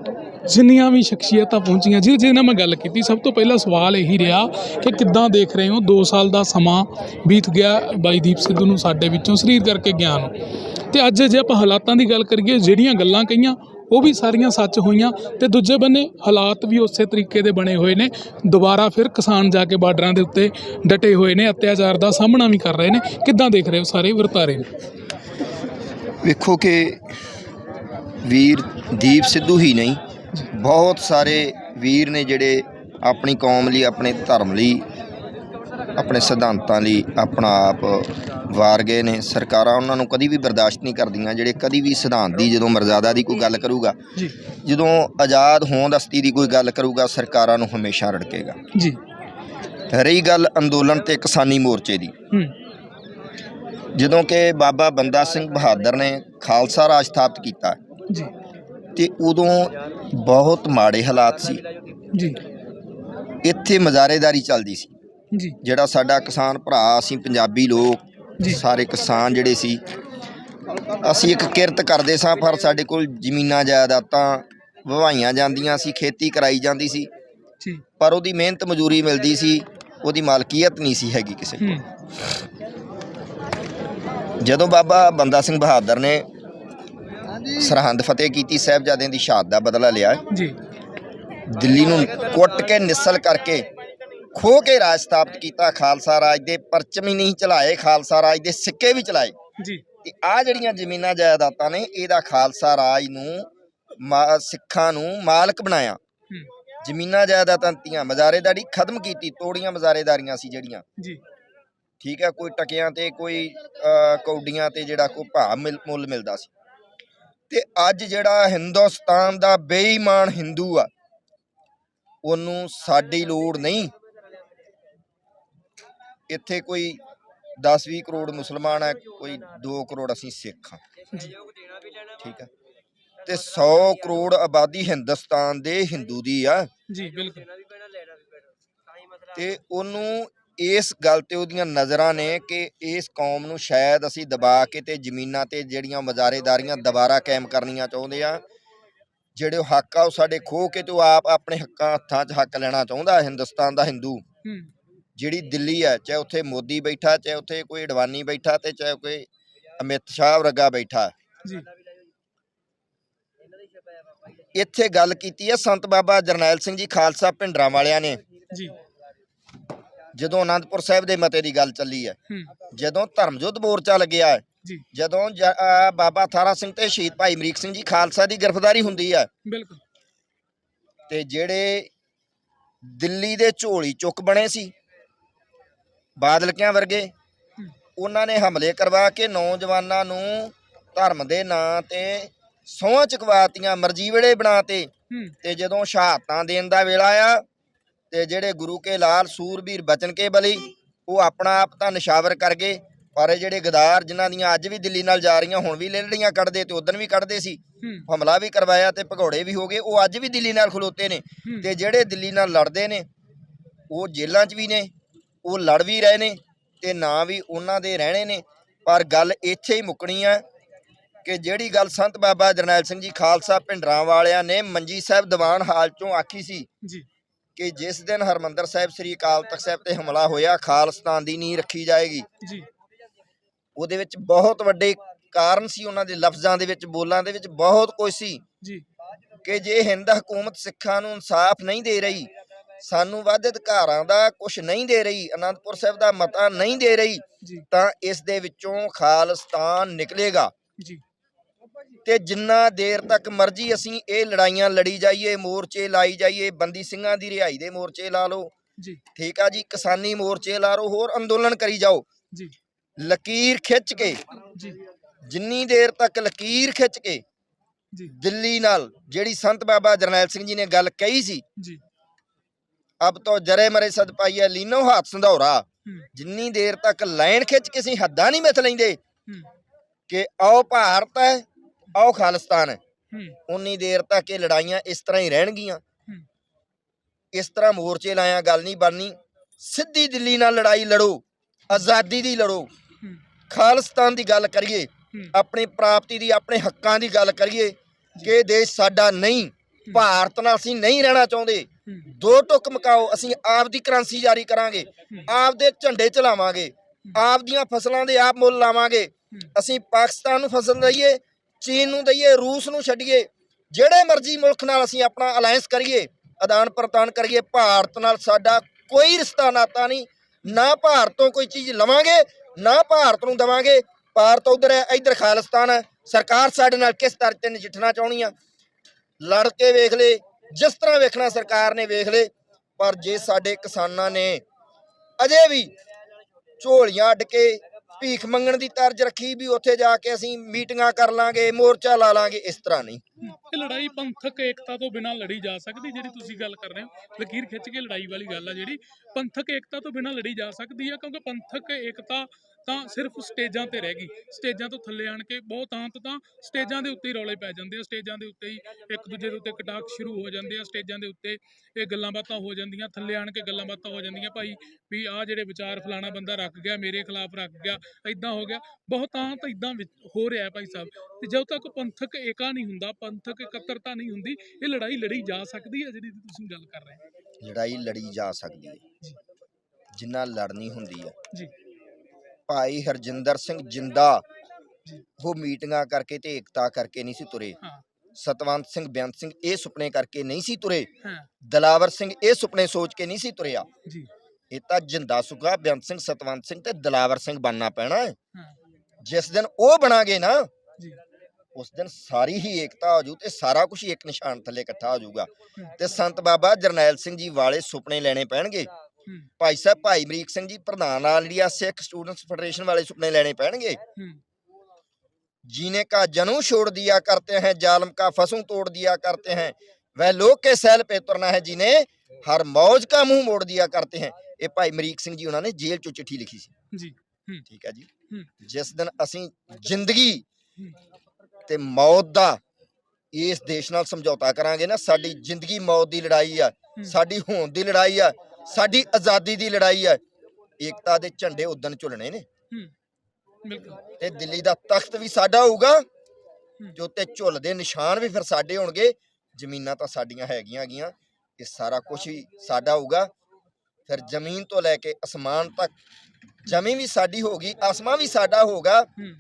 ਜਿੰਨੀਆਂ ਵੀ ਸ਼ਖਸੀਅਤਾਂ ਪਹੁੰਚੀਆਂ ਜਿਹਦੇ ਨਾਲ ਮੈਂ ਗੱਲ ਕੀਤੀ ਸਭ ਤੋਂ ਪਹਿਲਾ ਸਵਾਲ ਇਹੀ ਰਿਹਾ ਕਿ ਕਿੱਦਾਂ ਦੇਖ ਰਹੇ ਹੋ? 2 ਸਾਲ ਦਾ ਸਮਾਂ ਬੀਤ ਗਿਆ ਬਾਈ ਦੀਪ ਸਿੱਧੂ ਨੂੰ ਸਾਡੇ ਵਿੱਚੋਂ ਸਰੀਰ ਕਰਕੇ ਗਿਆ ਨੂੰ। ਤੇ ਅੱਜ ਜੇ ਆਪਾਂ ਹਾਲਾਤਾਂ ਦੀ ਗੱਲ ਕਰੀਏ ਜਿਹੜੀਆਂ ਗੱਲਾਂ ਕਹੀਆਂ ਉਹ ਵੀ ਸਾਰੀਆਂ ਸੱਚ ਹੋਈਆਂ ਤੇ ਦੂਜੇ ਬੰਨੇ ਹਾਲਾਤ ਵੀ ਉਸੇ ਤਰੀਕੇ ਦੇ ਬਣੇ ਹੋਏ ਨੇ। ਦੁਬਾਰਾ ਫਿਰ ਕਿਸਾਨ ਜਾ ਕੇ ਬਾਰਡਰਾਂ ਦੇ ਉੱਤੇ ਡਟੇ ਹੋਏ ਨੇ ਅਤਿਆਚਾਰ ਦਾ ਸਾਹਮਣਾ ਵੀ ਕਰ ਰਹੇ ਨੇ। ਕਿੱਦਾਂ ਦੇਖ ਰਹੇ ਹੋ ਸਾਰੇ ਵਰਤਾਰੇ ਨੂੰ? ਵੇਖੋ ਕਿ ਵੀਰ ਦੀਪ ਸਿੱਧੂ ਹੀ ਨਹੀਂ ਬਹੁਤ ਸਾਰੇ ਵੀਰ ਨੇ ਜਿਹੜੇ ਆਪਣੀ ਕੌਮ ਲਈ ਆਪਣੇ ਧਰਮ ਲਈ ਆਪਣੇ ਸਿਧਾਂਤਾਂ ਲਈ ਆਪਣਾ ਆਪ ਵਾਰ ਗਏ ਨੇ। ਸਰਕਾਰਾਂ ਉਹਨਾਂ ਨੂੰ ਕਦੀ ਵੀ ਬਰਦਾਸ਼ਤ ਨਹੀਂ ਕਰਦੀਆਂ ਜਿਹੜੇ ਕਦੀ ਵੀ ਸਿਧਾਂਤ ਦੀ ਜਦੋਂ ਮਰਜ਼ਾਦਾ ਦੀ ਕੋਈ ਗੱਲ ਕਰੂਗਾ ਜੀ। ਜਦੋਂ ਆਜ਼ਾਦ ਹੋਂਦ ਹਸਤੀ ਦੀ ਕੋਈ ਗੱਲ ਕਰੂਗਾ ਸਰਕਾਰਾਂ ਨੂੰ ਹਮੇਸ਼ਾ ਰੜਕੇਗਾ। ਜੀ। ਰਹੀ ਗੱਲ ਅੰਦੋਲਨ ਤੇ ਕਿਸਾਨੀ ਮੋਰਚੇ ਦੀ। ਹੂੰ। ਜਦੋਂ ਕਿ ਬਾਬਾ ਬੰਦਾ ਸਿੰਘ ਬਹਾਦਰ ਨੇ ਖਾਲਸਾ ਰਾਜ ਸਥਾਪਿਤ ਕੀਤਾ ਜੀ। ਤੇ ਉਦੋਂ ਬਹੁਤ ਮਾੜੇ ਹਾਲਾਤ ਸੀ। ਜੀ। ਇੱਥੇ ਮਜ਼ਾਰੇਦਾਰੀ ਚੱਲਦੀ ਸੀ। ਜੀ। ਜਿਹੜਾ ਸਾਡਾ ਕਿਸਾਨ ਭਰਾ ਅਸੀਂ ਪੰਜਾਬੀ ਲੋਕ। ਸਾਰੇ ਕਿਸਾਨ ਜਿਹੜੇ ਸੀ ਅਸੀਂ ਇੱਕ ਕਿਰਤ ਕਰਦੇ ਸਾਂ ਪਰ ਸਾਡੇ ਕੋਲ ਜ਼ਮੀਨਾਂ ਜਾਇਦਾਦਾਂ ਵਹਾਈਆਂ ਜਾਂਦੀਆਂ ਸੀ ਖੇਤੀ ਕਰਾਈ ਜਾਂਦੀ ਸੀ। ਪਰ ਉਹਦੀ ਮਿਹਨਤ ਮਜ਼ਦੂਰੀ ਮਿਲਦੀ ਸੀ ਉਹਦੀ ਮਾਲਕੀਅਤ ਨਹੀਂ ਸੀ ਹੈਗੀ ਕਿਸੇ ਹੂੰ। ਜਦੋਂ ਬਾਬਾ ਬੰਦਾ ਸਿੰਘ ਬਹਾਦਰ ਨੇ ਸਰਹੰਦ ਫਤਿਹ ਕੀਤੀ ਸਾਹਿਬਜ਼ਾਦਿਆਂ ਦੀ ਸ਼ਹਾਦਤ ਦਾ ਬਦਲਾ ਲਿਆ ਜੀ। ਦਿੱਲੀ ਨੂੰ ਕੁੱਟ ਕੇ ਨਿਸਲ ਕਰਕੇ ਖੋ ਕੇ ਰਾਜ ਸਥਾਪਿਤ ਕੀਤਾ ਖਾਲਸਾ ਰਾਜ ਦੇ ਪਰਚਮ ਹੀ ਨਹੀਂ ਚਲਾਏ ਖਾਲਸਾ ਰਾਜ ਦੇ ਸਿੱਕੇ ਵੀ ਚਲਾਏ। ਜੀ। ਤੇ ਆ ਜਿਹੜੀਆਂ ਜ਼ਮੀਨਾਂ ਜਾਇਦਾਦਾਂ ਨੇ ਇਹਦਾ ਖਾਲਸਾ ਰਾਜ ਨੂੰ ਸਿੱਖਾਂ ਨੂੰ ਮਾਲਕ ਬਣਾਇਆ। ਜ਼ਮੀਨਾਂ ਜਾਇਦਾਦਾਂ ਦਿੱਤੀਆਂ ਮਜ਼ਾਰੇਦਾਰੀ ਖਤਮ ਕੀਤੀ ਤੋੜੀਆਂ ਮਜ਼ਾਰੇਦਾਰੀਆਂ ਸੀ ਜਿਹੜੀਆਂ। ਜੀ। ਠੀਕ ਹੈ ਕੋਈ ਟਕਿਆਂ ਤੇ ਕੋਈ ਕੌਡੀਆਂ ਤੇ ਜਿਹੜਾ ਭਾਅ ਮਿਲ- ਮੁੱਲ ਮਿਲਦਾ ਸੀ। ਤੇ ਅੱਜ ਜਿਹੜਾ ਹਿੰਦੁਸਤਾਨ ਦਾ ਬੇਈਮਾਨ ਹਿੰਦੂ ਆ ਉਹਨੂੰ ਸਾਡੀ ਲੋੜ ਨਹੀਂ। ਇੱਥੇ ਕੋਈ 10-20 ਕਰੋੜ ਮੁਸਲਮਾਨ ਹੈ ਕੋਈ 2 ਕਰੋੜ ਅਸੀਂ ਸਿੱਖ ਹਾਂ। ਠੀਕ ਹੈ? ਤੇ 100 ਕਰੋੜ ਆਬਾਦੀ ਹਿੰਦੁਸਤਾਨ ਦੇ ਹਿੰਦੂ ਦੀ ਆ। ਜੀ ਬਿਲਕੁਲ। ਤੇ ਉਹਨੂੰ ਇਸ ਗੱਲ ਤੇ ਉਹਦੀਆਂ ਨਜ਼ਰਾਂ ਨੇ ਕਿ ਇਸ ਕੌਮ ਨੂੰ ਸ਼ਾਇਦ ਅਸੀਂ ਦਬਾ ਕੇ ਤੇ ਜ਼ਮੀਨਾਂ ਤੇ ਜਿਹੜੀਆਂ ਮਜ਼ਾਰੇਦਾਰੀਆਂ ਦੁਬਾਰਾ ਕਾਇਮ ਕਰਨੀਆਂ ਚਾਹੁੰਦੇ ਆ ਜਿਹੜੇ ਹੱਕ ਆ ਉਹ ਸਾਡੇ ਖੋਹ ਕੇ ਤੇ ਆਪ ਆਪਣੇ ਹੱਕਾਂ ਹੱਥਾਂ 'ਚ ਹੱਕ ਲੈਣਾ ਚਾਹੁੰਦਾ ਹਿੰਦੁਸਤਾਨ ਦਾ ਹਿੰਦੂ। ਹੂੰ। ਜਿਹੜੀ ਦਿੱਲੀ ਹੈ ਚਾਹੇ ਉੱਥੇ ਮੋਦੀ ਬੈਠਾ ਚਾਹੇ ਉੱਥੇ ਕੋਈ ਅਡਵਾਨੀ ਬੈਠਾ ਤੇ ਚਾਹੇ ਕੋਈ ਅਮਿਤ ਸ਼ਾਹ ਵਰਗਾ ਬੈਠਾ। ਜੀ। ਇੱਥੇ ਗੱਲ ਕੀਤੀ ਹੈ ਸੰਤ ਬਾਬਾ ਜਰਨੈਲ ਸਿੰਘ ਜੀ ਖਾਲਸਾ ਭਿੰਡਰਾਂ ਵਾਲਿਆਂ ਨੇ। ਜੀ। ਜਦੋਂ ਆਨੰਦਪੁਰ ਸਾਹਿਬ ਦੇ ਮਤੇ ਦੀ ਗੱਲ ਚੱਲੀ ਹੈ। ਜਦੋਂ ਧਰਮਯੁੱਧ ਮੋਰਚਾ ਲੱਗਿਆ ਜਦੋਂ ਬਾਬਾ ਥਾਰਾ ਸਿੰਘ ਤੇ ਸ਼ਹੀਦ ਭਾਈ ਅਮਰੀਕ ਸਿੰਘ ਜੀ ਖਾਲਸਾ ਦੀ ਗ੍ਰਿਫਤਾਰੀ ਹੁੰਦੀ ਹੈ ਬਿਲਕੁਲ। ਤੇ ਜਿਹੜੇ ਦਿੱਲੀ ਦੇ ਝੋਲੀ ਚੁੱਕ ਬਣੇ ਸੀ ਬਾਦਲਕਿਆਂ ਵਰਗੇ ਉਹਨਾਂ ਨੇ ਹਮਲੇ ਕਰਵਾ ਕੇ ਨੌਜਵਾਨਾਂ ਨੂੰ ਧਰਮ ਦੇ ਨਾਂ ਤੇ ਸਹੁੰ ਚੁਕਵਾਤੀਆਂ ਮਰਜ਼ੀ ਵੇਲੇ ਬਣਾਤੇ ਤੇ। ਜਦੋਂ ਸ਼ਹਾਦਤਾਂ ਦੇਣ ਦਾ ਵੇਲਾ ਆ ਤੇ ਜਿਹੜੇ ਗੁਰੂ ਕੇ ਲਾਲ ਸੂਰਬੀਰ ਬਚਨ ਕੇ ਬਲੀ ਉਹ ਆਪਣਾ ਆਪ ਤਾਂ ਨਿਸ਼ਾਵਰ ਕਰ ਗਏ। ਪਰ ਇਹ ਜਿਹੜੇ ਗਦਾਰ ਜਿਨ੍ਹਾਂ ਦੀਆਂ ਅੱਜ ਵੀ ਦਿੱਲੀ ਨਾਲ ਜਾ ਰਹੀਆਂ ਹੁਣ ਵੀ ਲੇਲੜੀਆਂ ਕੱਢਦੇ ਤੇ ਉਦੋਂ ਵੀ ਕੱਢਦੇ ਸੀ ਹਮਲਾ ਵੀ ਕਰਵਾਇਆ ਤੇ ਭਗੌੜੇ ਵੀ ਹੋ ਗਏ ਉਹ ਅੱਜ ਵੀ ਦਿੱਲੀ ਨਾਲ ਖਲੋਤੇ ਨੇ। ਤੇ ਜਿਹੜੇ ਦਿੱਲੀ ਨਾਲ ਲੜਦੇ ਨੇ ਉਹ ਜੇਲ੍ਹਾਂ 'ਚ ਵੀ ਨੇ। ਉਹ ਲੜ ਵੀ ਰਹੇ ਨੇ ਤੇ ਨਾ ਵੀ ਉਹਨਾਂ ਦੇ ਰਹਿਣੇ ਨੇ। ਪਰ ਗੱਲ ਇੱਥੇ ਹੀ ਮੁੱਕਣੀ ਆ ਕਿ ਜਿਹੜੀ ਗੱਲ ਸੰਤ ਬਾਬਾ ਜਰਨੈਲ ਸਿੰਘ ਜੀ ਖਾਲਸਾ ਪਿੰਡਰਾਂ ਵਾਲਿਆਂ ਨੇ ਮੰਜੀ ਸਾਹਿਬ ਦੀਵਾਨ ਹਾਲ ਚੋਂ ਆਖੀ ਸੀ ਜੀ। ਕਿ ਜਿਸ ਦਿਨ ਹਰਮੰਦਰ ਸਾਹਿਬ ਸ੍ਰੀ ਅਕਾਲ ਤਖਤ ਸਾਹਿਬ ਤੇ ਹਮਲਾ ਹੋਇਆ ਖਾਲਸਤਾਨ ਦੀ ਨੀਂਹ ਰੱਖੀ ਜਾਏਗੀ। ਜੀ। ਉਹਦੇ ਵਿੱਚ ਬਹੁਤ ਵੱਡੇ ਕਾਰਨ ਸੀ ਉਹਨਾਂ ਦੇ ਲਫ਼ਜ਼ਾਂ ਦੇ ਵਿੱਚ ਬੋਲਾਂ ਦੇ ਵਿੱਚ ਬਹੁਤ ਕੁਝ ਸੀ ਜੀ। ਕਿ ਜੇ ਹਿੰਦ ਹਕੂਮਤ ਸਿੱਖਾਂ ਨੂੰ ਇਨਸਾਫ ਨਹੀਂ ਦੇ ਰਹੀ ਸਾਨੂੰ ਵੱਧ ਅਧਿਕਾਰਾਂ ਦਾ ਕੁਝ ਨਹੀਂ ਦੇ ਰਹੀ ਅਨੰਦਪੁਰ ਸਾਹਿਬ ਦਾ ਮਤਾ ਨਹੀਂ ਦੇ ਰਹੀ ਤਾਂ ਇਸ ਦੇ ਵਿੱਚੋਂ ਖਾਲਿਸਤਾਨ ਨਿਕਲੇਗਾ। ਜੀ। ਤੇ ਜਿੰਨਾ ਦੇਰ ਤੱਕ ਮਰਜ਼ੀ ਅਸੀਂ ਇਹ ਲੜਾਈਆਂ ਲੜੀ ਜਾਈਏ ਮੋਰਚੇ ਲਾਈ ਜਾਈਏ ਬੰਦੀ ਸਿੰਘਾਂ ਦੀ ਰਿਹਾਈ ਦੇ ਮੋਰਚੇ ਲਾ ਲਓ। ਜੀ। ਠੀਕ ਆ ਜੀ ਕਿਸਾਨੀ ਮੋਰਚੇ ਲਾ ਲਓ ਹੋਰ ਅੰਦੋਲਨ ਕਰੀ ਜਾਓ। ਜੀ। ਲਕੀਰ ਖਿੱਚ ਕੇ ਜੀ। ਜਿੰਨੀ ਦੇਰ ਤੱਕ ਲਕੀਰ ਖਿੱਚ ਕੇ ਜੀ। ਦਿੱਲੀ ਨਾਲ ਜਿਹੜੀ ਸੰਤ ਬਾਬਾ ਜਰਨੈਲ ਸਿੰਘ ਜੀ ਨੇ ਗੱਲ ਕਹੀ ਸੀ ਜੀ। ਅਬ ਤੋਂ ਜਰੇ ਮਰੇ ਸਦ ਪਾਈਐ ਲੀਨੋ ਹੱਥ ਸੰਧੌਰਾ। ਜਿੰਨੀ ਦੇਰ ਤੱਕ ਲਾਈਨ ਖਿੱਚ ਕੇ ਅਸੀਂ ਹੱਦਾਂ ਨਹੀਂ ਮਿਥ ਲੈਂਦੇ। ਕਿ ਆਓ ਭਾਰਤ ਹੈ ਆਓ ਖਾਲਿਸਤਾਨ। ਹੈ। ਉਨੀ ਦੇਰ ਤੱਕ ਇਹ ਲੜਾਈਆਂ ਇਸ ਤਰ੍ਹਾਂ ਹੀ ਰਹਿਣਗੀਆਂ। ਇਸ ਤਰ੍ਹਾਂ ਮੋਰਚੇ ਲਾਇਆ ਗੱਲ ਨਹੀਂ ਬਣਨੀ। ਸਿੱਧੀ ਦਿੱਲੀ ਨਾਲ ਲੜਾਈ ਲੜੋ ਆਜ਼ਾਦੀ ਦੀ ਲੜੋ। ਖਾਲਿਸਤਾਨ ਦੀ ਗੱਲ ਕਰੀਏ ਆਪਣੀ ਪ੍ਰਾਪਤੀ ਦੀ ਆਪਣੇ ਹੱਕਾਂ ਦੀ ਗੱਲ ਕਰੀਏ ਕਿ ਦੇਸ਼ ਸਾਡਾ ਨਹੀਂ ਭਾਰਤ ਨਾਲ ਅਸੀਂ ਨਹੀਂ ਰਹਿਣਾ ਚਾਹੁੰਦੇ। ਦੋ ਟੁਕ ਮਕਾਓ, ਅਸੀਂ ਆਪ ਦੀ ਕਰੰਸੀ ਜਾਰੀ ਕਰਾਂਗੇ ਆਪ ਦੇ ਝੰਡੇ ਚਲਾਵਾਂਗੇ ਆਪ ਦੀਆਂ ਫਸਲਾਂ ਦੇ ਆਪ ਮੁੱਲ ਲਾਵਾਂਗੇ। ਅਸੀਂ ਪਾਕਿਸਤਾਨ ਨੂੰ ਫਸਲ ਦਈਏ, ਚੀਨ ਨੂੰ ਦਈਏ, ਰੂਸ ਨੂੰ ਛੱਡੀਏ, ਜਿਹੜੇ ਮਰਜ਼ੀ ਮੁਲਕ ਨਾਲ ਅਸੀਂ ਆਪਣਾ ਅਲਾਈਅੰਸ ਕਰੀਏ, ਆਦਾਨ ਪ੍ਰਦਾਨ ਕਰੀਏ, ਭਾਰਤ ਨਾਲ ਸਾਡਾ ਕੋਈ ਰਿਸ਼ਤਾ ਨਾਤਾ ਨਹੀਂ, ਨਾ ਭਾਰਤ ਤੋਂ ਕੋਈ ਚੀਜ਼ ਲਵਾਂਗੇ, ਨਾ ਭਾਰਤ ਨੂੰ ਦਵਾਂਗੇ। ਭਾਰਤ ਉਧਰ ਹੈ, ਇੱਧਰ ਖਾਲਿਸਤਾਨ ਹੈ। ਸਰਕਾਰ ਸਾਡੇ ਨਾਲ ਕਿਸ ਤਰ੍ਹਾਂ ਤੇ ਨਜਿੱਠਣਾ ਚਾਹੁੰਦੀ ਆ? ਲੜ ਕੇ ਵੇਖ ਲੇ ਜਿਸ ਤਰ੍ਹਾਂ ਵੇਖਣਾ ਸਰਕਾਰ ਨੇ ਵੇਖ ਲੇ ਪਰ ਜੇ ਸਾਡੇ ਕਿਸਾਨਾਂ ਨੇ ਅਜੇ ਵੀ ਝੋਲੀਆਂ ਅੱਡ ਕੇ ਭੀਖ ਮੰਗਣ ਦੀ ਤਰਜ ਰੱਖੀ ਵੀ ਉੱਥੇ ਜਾ ਕੇ ਅਸੀਂ ਮੀਟਿੰਗਾਂ ਕਰ ਲਾਂਗੇ, ਮੋਰਚਾ ਲਾ ਲਾਂਗੇ, ਇਸ ਤਰ੍ਹਾਂ ਨਹੀਂ। ਇਹ ਲੜਾਈ ਪੰਥਕ ਏਕਤਾ ਤੋਂ ਬਿਨਾਂ ਲੜੀ ਜਾ ਸਕਦੀ, ਜਿਹੜੀ ਤੁਸੀਂ ਗੱਲ ਕਰ ਰਹੇ ਹੋ। ਲਕੀਰ ਖਿੱਚ ਕੇ ਲੜਾਈ ਵਾਲੀ ਗੱਲ ਆ ਜਿਹੜੀ, ਪੰਥਕ ਏਕਤਾ ਤੋਂ ਬਿਨਾਂ ਲੜੀ ਜਾ ਸਕਦੀ ਹੈ ਕਿਉਂਕਿ ਪੰਥਕ ਏਕਤਾ ਤਾਂ ਸਿਰਫ ਸਟੇਜਾਂ ਤੇ ਰਹਿ ਗਈ। ਸਟੇਜਾਂ ਤੋਂ ਥੱਲੇ ਆਣ ਕੇ ਬਹੁਤ ਅੰਤ ਤਾਂ ਸਟੇਜਾਂ ਦੇ ਉੱਤੇ ਹੀ ਰੌਲੇ ਪੈ ਜਾਂਦੇ ਆ। ਸਟੇਜਾਂ ਦੇ ਉੱਤੇ ਹੀ ਇੱਕ ਦੂਜੇ ਦੇ ਉੱਤੇ ਕਟਾਕ ਸ਼ੁਰੂ ਹੋ ਜਾਂਦੇ ਆ। ਸਟੇਜਾਂ ਦੇ ਉੱਤੇ ਇਹ ਗੱਲਾਂ ਬਾਤਾਂ ਹੋ ਜਾਂਦੀਆਂ ਥੱਲੇ ਆਣ ਕੇ ਗੱਲਾਂ ਬਾਤਾਂ ਹੋ ਜਾਂਦੀਆਂ ਭਾਈ ਵੀ ਆਹ ਜਿਹੜੇ ਵਿਚਾਰ ਫਲਾਣਾ ਬੰਦਾ ਰੱਖ ਗਿਆ ਮੇਰੇ ਖਿਲਾਫ ਰੱਖ ਗਿਆ ਐਦਾਂ ਹੋ ਗਿਆ। ਬਹੁਤ ਤਾਂ ਇਦਾਂ ਹੋ ਰਿਹਾ ਭਾਈ ਸਾਹਿਬ। ਤੇ ਜਦੋਂ ਤੱਕ ਪੰਥਕ ਏਕਾ ਨਹੀਂ ਹੁੰਦਾ ਪੰਥਕ ਇਕੱਤਰਤਾ ਨਹੀਂ ਹੁੰਦੀ ਇਹ ਲੜਾਈ ਲੜੀ ਜਾ ਸਕਦੀ ਹੈ ਜਿਹੜੀ ਤੁਸੀਂ ਗੱਲ ਕਰ ਰਹੇ ਹੋ? ਲੜਾਈ ਲੜੀ ਜਾ ਸਕਦੀ ਹੈ। ਜਿੰਨਾ ਲੜਨੀ ਹੁੰਦੀ ਹੈ ਜੀ। ਭਾਈ ਹਰਜਿੰਦਰ ਸਿੰਘ ਜਿੰਦਾ। ਉਹ ਮੀਟਿੰਗਾਂ ਕਰਕੇ ਤੇ ਏਕਤਾ ਕਰਕੇ ਨਹੀਂ ਸੀ ਤੁਰੇ। ਸਤਵੰਤ ਸਿੰਘ ਬੇਅੰਤ ਸਿੰਘ ਇਹ ਸੁਪਨੇ ਕਰਕੇ ਨਹੀਂ ਸੀ ਤੁਰੇ। ਦਲਾਵਰ ਸਿੰਘ ਇਹ ਸੁਪਨੇ ਸੋਚ ਕੇ ਨਹੀਂ ਸੀ ਤੁਰਿਆ। ਜੀ। ਇਹ ਤਾਂ ਜਿੰਦਾ ਸੁਗਾ ਬੇਅੰਤ ਸਿੰਘ ਸਤਵੰਤ ਸਿੰਘ ਤੇ ਦਲਾਵਰ ਸਿੰਘ ਬਣਨਾ ਪੈਣਾ ਹੈ। ਜਿਸ ਦਿਨ ਉਹ ਬਣਾਗੇ ਨਾ ਜੀ। ਉਸ ਦਿਨ ਸਾਰੀ ਹੀ ਏਕਤਾ ਹੋ ਜੂ ਤੇ ਸਾਰਾ ਕੁਝ ਇੱਕ ਨਿਸ਼ਾਨ ਥੱਲੇ ਇਕੱਠਾ ਹੋ ਜਾਊਗਾ। ਤੇ ਸੰਤ ਬਾਬਾ ਜਰਨੈਲ ਸਿੰਘ ਜੀ ਵਾਲੇ ਸੁਪਨੇ ਲੈਣੇ ਪੈਣਗੇ। ਭਾਈ ਸਾਹਿਬ ਭਾਈ ਅਮਰੀਕ ਸਿੰਘ ਜੀ ਪ੍ਰਧਾਨ all India Sikh students federation ਵਾਲੇ ਸੁਪਨੇ ਲੈਣੇ ਪੈਣਗੇ ਹੂੰ जीने का जनू छोड़ दिया करते हैं जालम का फसू तोड़ दिया करते हैं वह लोग के सैल पे तुरना है जिन्हें हर मौज का मुंह मोड़ दिया करते हैं ਇਹ ਭਾਈ ਅਮਰੀਕ ਸਿੰਘ ਜੀ ਉਹਨਾਂ ਨੇ ਜੇਲ੍ਹ ਚੋਂ ਚਿੱਠੀ ਲਿਖੀ ਸੀ ਜੀ ਠੀਕ ਹੈ ਜੀ ਹੂੰ। ਜਿਸ ਦਿਨ ਅਸੀਂ ਜ਼ਿੰਦਗੀ ਹੂੰ। ਤੇ ਮੌਤ ਦਾ ਇਸ ਦੇਸ਼ ਨਾਲ ਸਮਝੌਤਾ ਕਰਾਂਗੇ ਨਾ ਸਾਡੀ ਜ਼ਿੰਦਗੀ ਮੌਤ ਦੀ ਲੜਾਈ ਆ ਹੂੰ। ਸਾਡੀ ਹੋਂਦ ਦੀ ਲੜਾਈ ਆ ਸਾਡੀ ਆਜ਼ਾਦੀ ਦੀ ਲੜਾਈ ਆ ਏਕਤਾ ਦੇ ਝੰਡੇ ਉਦਣ ਝੁਲਣੇ ਨੇ। ਹੂੰ ਬਿਲਕੁਲ। ਤੇ ਦਿੱਲੀ ਦਾ ਤਖਤ ਵੀ ਸਾਡਾ ਹੋਊਗਾ। ਹੂੰ। ਜੋ ਤੇ ਝੁੱਲਦੇ ਨਿਸ਼ਾਨ ਵੀ ਫਿਰ ਸਾਡੇ ਹੋਣਗੇ। ਜ਼ਮੀਨਾਂ ਤਾਂ ਸਾਡੀਆਂ ਹੈਗੀਆਂ ਗੀਆਂ ਇਹ ਸਾਰਾ ਕੁਝ ਵੀ ਸਾਡਾ ਹੋਊਗਾ। ਫਿਰ ਜ਼ਮੀਨ ਤੋਂ ਲੈ ਕੇ ਅਸਮਾਨ ਤੱਕ ਜ਼ਮੀਨ ਵੀ ਸਾਡੀ ਹੋਗੀ ਆਸਮਾਨ ਵੀ ਸਾਡਾ ਹੋਗਾ ਹੂੰ।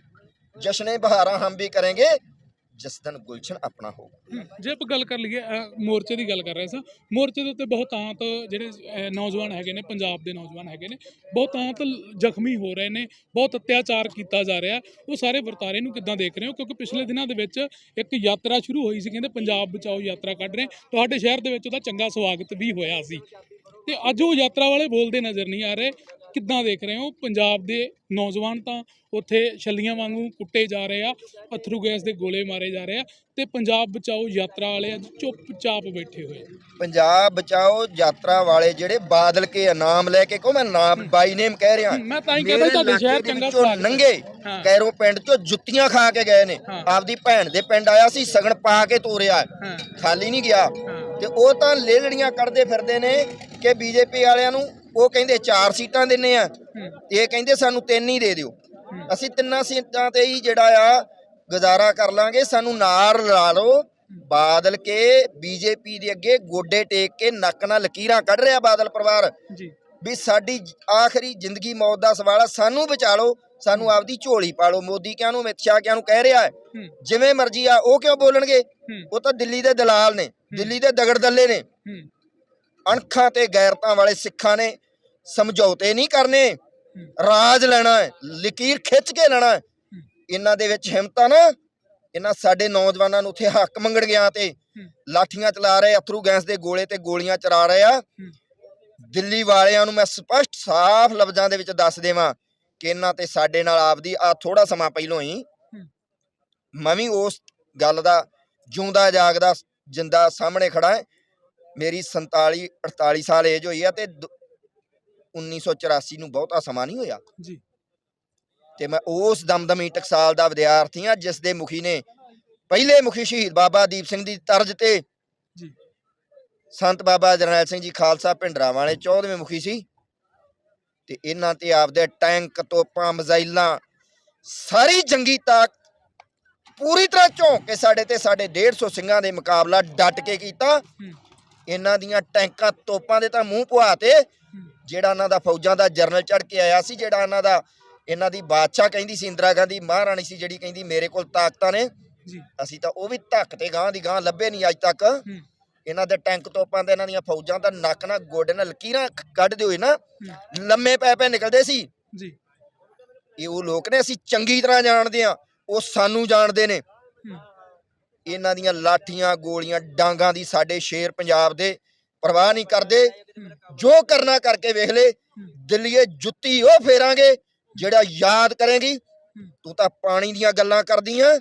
ਜਸ਼ਨੇ ਬਹਾਰਾਂ ਹਮ ਵੀ ਕਰਾਂਗੇ। ਜਿਸ ਦਿਨ ਗੁਲਸ਼ਨ ਆਪਣਾ ਹੋਗਾ ਜੇ ਆਪਾਂ ਗੱਲ ਕਰ ਲਈਏ ਅ, ਮੋਰਚੇ ਦੀ ਗੱਲ ਕਰ ਰਹੇ ਸਾਂ ਮੋਰਚੇ ਦੇ ਉੱਤੇ ਬਹੁਤਾਂਤ ਜਿਹੜੇ ਅ, ਨੌਜਵਾਨ ਹੈਗੇ ਨੇ ਪੰਜਾਬ ਦੇ ਨੌਜਵਾਨ ਹੈਗੇ ਨੇ ਬਹੁਤਾਂਤ ਜ਼ਖਮੀ ਹੋ ਰਹੇ ਨੇ ਬਹੁਤ ਅਤਿਆਚਾਰ ਕੀਤਾ ਜਾ ਰਿਹਾ। ਉਹ ਸਾਰੇ ਵਰਤਾਰੇ ਨੂੰ ਕਿੱਦਾਂ ਦੇਖ ਰਹੇ ਹੋ? ਕਿਉਂਕਿ ਪਿਛਲੇ ਦਿਨਾਂ ਦੇ ਵਿੱਚ ਇੱਕ ਯਾਤਰਾ ਸ਼ੁਰੂ ਹੋਈ ਸੀ ਕਹਿੰਦੇ ਪੰਜਾਬ ਬਚਾਓ ਯਾਤਰਾ ਕੱਢ ਰਹੇ। ਤੁਹਾਡੇ ਸ਼ਹਿਰ ਦੇ ਵਿੱਚ ਉਹਦਾ ਚੰਗਾ ਸਵਾਗਤ ਵੀ ਹੋਇਆ ਸੀ। ਤੇ ਅੱਜ ਉਹ ਯਾਤਰਾ ਵਾਲੇ ਬੋਲਦੇ ਨਜ਼ਰ ਨਹੀਂ ਆ ਰਹੇ। ਕਿੱਦਾਂ ਦੇਖ ਰਹੇ ਹੋ ਪੰਜਾਬ ਦੇ ਨੌਜਵਾਨ ਤਾਂ ਉੱਥੇ ਛੱਲੀਆਂ ਵਾਂਗੂ ਕੁੱਟੇ ਜਾ ਰਹੇ ਆ ਅਥਰੂ ਗੈਸ ਦੇ ਗੋਲੇ ਮਾਰੇ ਜਾ ਰਹੇ ਆ ਤੇ ਪੰਜਾਬ ਬਚਾਓ ਯਾਤਰਾ ਵਾਲੇ ਅੱਜ ਚੁੱਪਚਾਪ ਬੈਠੇ ਹੋਏ। ਪੰਜਾਬ ਬਚਾਓ ਯਾਤਰਾ ਵਾਲੇ ਜਿਹੜੇ ਬਾਦਲ ਕੇ ਇਨਾਮ ਲੈ ਕੇ ਕੋ ਮੈਂ ਨਾਮ ਬਾਈ ਨੇਮ ਕਹਿ ਰਿਹਾ ਮੈਂ ਤਾਂ ਹੀ ਕਹਿੰਦਾ ਤੁਹਾਡੇ ਸ਼ਹਿਰ ਚੰਗਾ। ਲੰਘੇ ਹਾਂ। ਕੈਰੋ ਪਿੰਡ ਚੋਂ ਜੁੱਤੀਆਂ ਖਾ ਕੇ ਗਏ ਨੇ। ਆਪਦੀ ਭੈਣ ਦੇ ਪਿੰਡ ਆਇਆ ਸੀ ਸਗਣ ਪਾ ਕੇ ਤੋਰਿਆ ਖਾਲੀ ਨਹੀਂ ਗਿਆ ਤੇ ਉਹ ਤਾਂ ਲੇਲੜੀਆਂ ਕੱਢਦੇ ਫਿਰਦੇ ਨੇ ਕਿ ਬੀਜੇਪੀ ਵਾਲਿਆਂ ਨੂੰ ਉਹ ਕਹਿੰਦੇ ਚਾਰ ਸੀਟਾਂ ਦਿੰਨੇ ਆ ਇਹ ਕਹਿੰਦੇ ਸਾਨੂੰ ਤਿੰਨ ਹੀ ਦੇ ਦਿਓ। ਅਸੀਂ ਤਿੰਨਾਂ ਸੀਟਾਂ ਤੇ ਹੀ ਜਿਹੜਾ ਆ ਗੁਜ਼ਾਰਾ ਕਰ ਲਾਂਗੇ। ਸਾਨੂੰ ਨਾਰ ਲਾ ਲਓ। ਬਾਦਲ ਕੇ ਬੀਜੇਪੀ ਦੇ ਅੱਗੇ ਗੋਡੇ ਟੇਕ ਕੇ ਨੱਕ ਨਾਲ ਲਕੀਰਾਂ ਕੱਢ ਰਿਹਾ ਬਾਦਲ ਪਰਿਵਾਰ। ਜੀ। ਵੀ ਸਾਡੀ ਆਖਰੀ ਜ਼ਿੰਦਗੀ ਮੌਤ ਦਾ ਸਵਾਲ ਆ। ਸਾਨੂੰ ਬਚਾ ਲਓ। ਸਾਨੂੰ ਆਪਦੀ ਝੋਲੀ ਪਾ ਲਓ। ਮੋਦੀ ਕਿਆਂ ਨੂੰ ਅਮਿਤ ਸ਼ਾਹ ਕਿਆਂ ਨੂੰ ਕਹਿ ਰਿਹਾ ਹੈ। ਜਿਵੇਂ ਮਰਜ਼ੀ ਆ ਉਹ ਕਿਉਂ ਬੋਲਣਗੇ? ਉਹ ਤਾਂ ਦਿੱਲੀ ਦੇ ਦਲਾਲ ਨੇ। ਦਿੱਲੀ ਦੇ ਦਗੜ ਦੱਲੇ ਨੇ। ਅਣਖਾਂ ਤੇ ਗੈਰਤਾਂ ਵਾਲੇ ਸਿੱਖਾਂ ਨੇ। ਸਮਝੌਤੇ ਨਹੀਂ ਕਰਨੇ। ਰਾਜ ਲੈਣਾ ਹੈ, ਲਕੀਰ ਖਿੱਚ ਕੇ ਲੈਣਾ ਹੈ। ਇਹਨਾਂ ਦੇ ਵਿੱਚ ਹਿੰਮਤ ਆ ਨਾ, ਇਹਨਾਂ ਸਾਡੇ ਨੌਜਵਾਨਾਂ ਨੂੰ ਉੱਥੇ ਹੱਕ ਮੰਗਣ ਗਿਆ ਤੇ ਲਾਠੀਆਂ ਚਲਾ ਰਹੇ, ਅਥਰੂ ਗੈਸ ਦੇ ਗੋਲੇ ਤੇ ਗੋਲੀਆਂ ਚਲਾ ਰਹੇ ਆ। ਦਿੱਲੀ ਵਾਲਿਆਂ ਨੂੰ ਮੈਂ ਸਪਸ਼ਟ ਸਾਫ਼ ਲਫ਼ਜ਼ਾਂ ਦੇ ਵਿੱਚ ਦੱਸ ਦੇਵਾਂ ਕਿ ਇਹਨਾਂ ਤੇ ਸਾਡੇ ਨਾਲ ਆਪਦੀ ਆ ਥੋੜਾ ਸਮਾਂ ਪਹਿਲੋਂ ਹੀ ਮੈਂ ਵੀ ਉਸ ਗੱਲ ਦਾ ਜਿਉਂਦਾ ਜਾਗਦਾ ਜਿੰਦਾ ਸਾਹਮਣੇ ਖੜਾ ਹੈ। ਮੇਰੀ 47 48 ਸਾਲ ਏਜ ਹੋਈ ਆ ਤੇ 1984 ਨੂੰ ਬਹੁਤਾ ਸਮਾਂ ਨਹੀਂ ਹੋਇਆ। ਜੀ। ਤੇ ਮੈਂ ਉਸ ਦਮਦਮੀ ਟਕਸਾਲ ਦਾ ਵਿਦਿਆਰਥੀ ਆ ਜਿਸ ਦੇ ਮੁਖੀ ਨੇ ਪਹਿਲੇ ਮੁਖੀ ਸ਼ਹੀਦ ਬਾਬਾ ਦੀਪ ਸਿੰਘ ਦੀ ਤਰਜ਼ ਤੇ ਜੀ। ਸੰਤ ਬਾਬਾ ਜਰਨੈਲ ਸਿੰਘ ਜੀ ਖਾਲਸਾ ਭਿੰਡਰਾਂ ਵਾਲੇ 14ਵੇਂ ਮੁਖੀ ਸੀ। ਤੇ ਇਹਨਾਂ ਤੇ ਆਪਦੇ ਟੈਂਕ ਤੋਪਾਂ ਮਜ਼ਾਈਲਾਂ ਸਾਰੀ ਜੰਗੀ ਤਾਕ ਪੂਰੀ ਤਰ੍ਹਾਂ ਝੋਂਕ ਕੇ ਸਾਡੇ ਤੇ ਸਾਡੇ 150 ਸਿੰਘਾਂ ਦੇ ਮੁਕਾਬਲਾ ਡਟ ਕੇ ਕੀਤਾ। ਇਹਨਾਂ ਦੀਆਂ ਟੈਂਕਾਂ ਤੋਪਾਂ ਦੇ ਤਾਂ ਮੂੰਹ ਪੁਆ ਤੇ ਜਿਹੜਾ ਇਹਨਾਂ ਦਾ ਫੌਜਾਂ ਦਾ ਜਰਨਲ ਚੜ ਕੇ ਆਇਆ ਸੀ ਜਿਹੜਾ ਇਹਨਾਂ ਦਾ ਇਹਨਾਂ ਦੀ ਬਾਦਸ਼ਾਹ ਕਹਿੰਦੀ ਸੀ ਇੰਦਰਾ ਗਾਂਧੀ ਮਹਾਰਾਣੀ ਸੀ ਜਿਹੜੀ ਕਹਿੰਦੀ ਮੇਰੇ ਕੋਲ ਤਾਕਤਾਂ ਨੇ। ਜੀ। ਅਸੀਂ ਤਾਂ ਉਹ ਵੀ ਧੱਕ ਤੇ ਗਾਂ ਦੀ ਗਾਂ ਲੱਭੇ ਨਹੀਂ ਅੱਜ ਤੱਕ। ਇਹਨਾਂ ਦੇ ਟੈਂਕ ਤੋਪਾਂ ਤੇ ਇਹਨਾਂ ਦੀਆਂ ਫੌਜਾਂ ਦਾ ਨੱਕ ਨਾਲ ਗੋਡੇ ਨਾਲ ਲਕੀਰਾਂ ਕੱਢਦੇ ਹੋਏ ਨਾ। ਲੰਮੇ ਪੈ ਪੈ ਨਿਕਲਦੇ ਸੀ। ਜੀ। ਇਹ ਉਹ ਲੋਕ ਨੇ ਅਸੀਂ ਚੰਗੀ ਤਰ੍ਹਾਂ ਜਾਣਦੇ ਆ ਉਹ ਸਾਨੂੰ ਜਾਣਦੇ ਨੇ। ਇਹਨਾਂ ਦੀਆਂ ਲਾਠੀਆਂ ਗੋਲੀਆਂ ਡਾਂਗਾਂ ਦੀ ਸਾਡੇ ਸ਼ੇਰ ਪੰਜਾਬ ਦੇ ਪਰਵਾਹ ਨਹੀਂ ਕਰਦੇ ਜੋ ਕਰਨਾ ਕਰਕੇ ਵੇਖ ਲੈ ਦਿੱਲੀਏ ਜੁੱਤੀ ਉਹ ਫੇਰਾਂਗੇ ਜਿਹੜਾ ਯਾਦ ਕਰੇਗੀ ਤੂੰ ਤਾਂ ਪਾਣੀ ਦੀਆਂ ਗੱਲਾਂ ਕਰਦੀ ਆ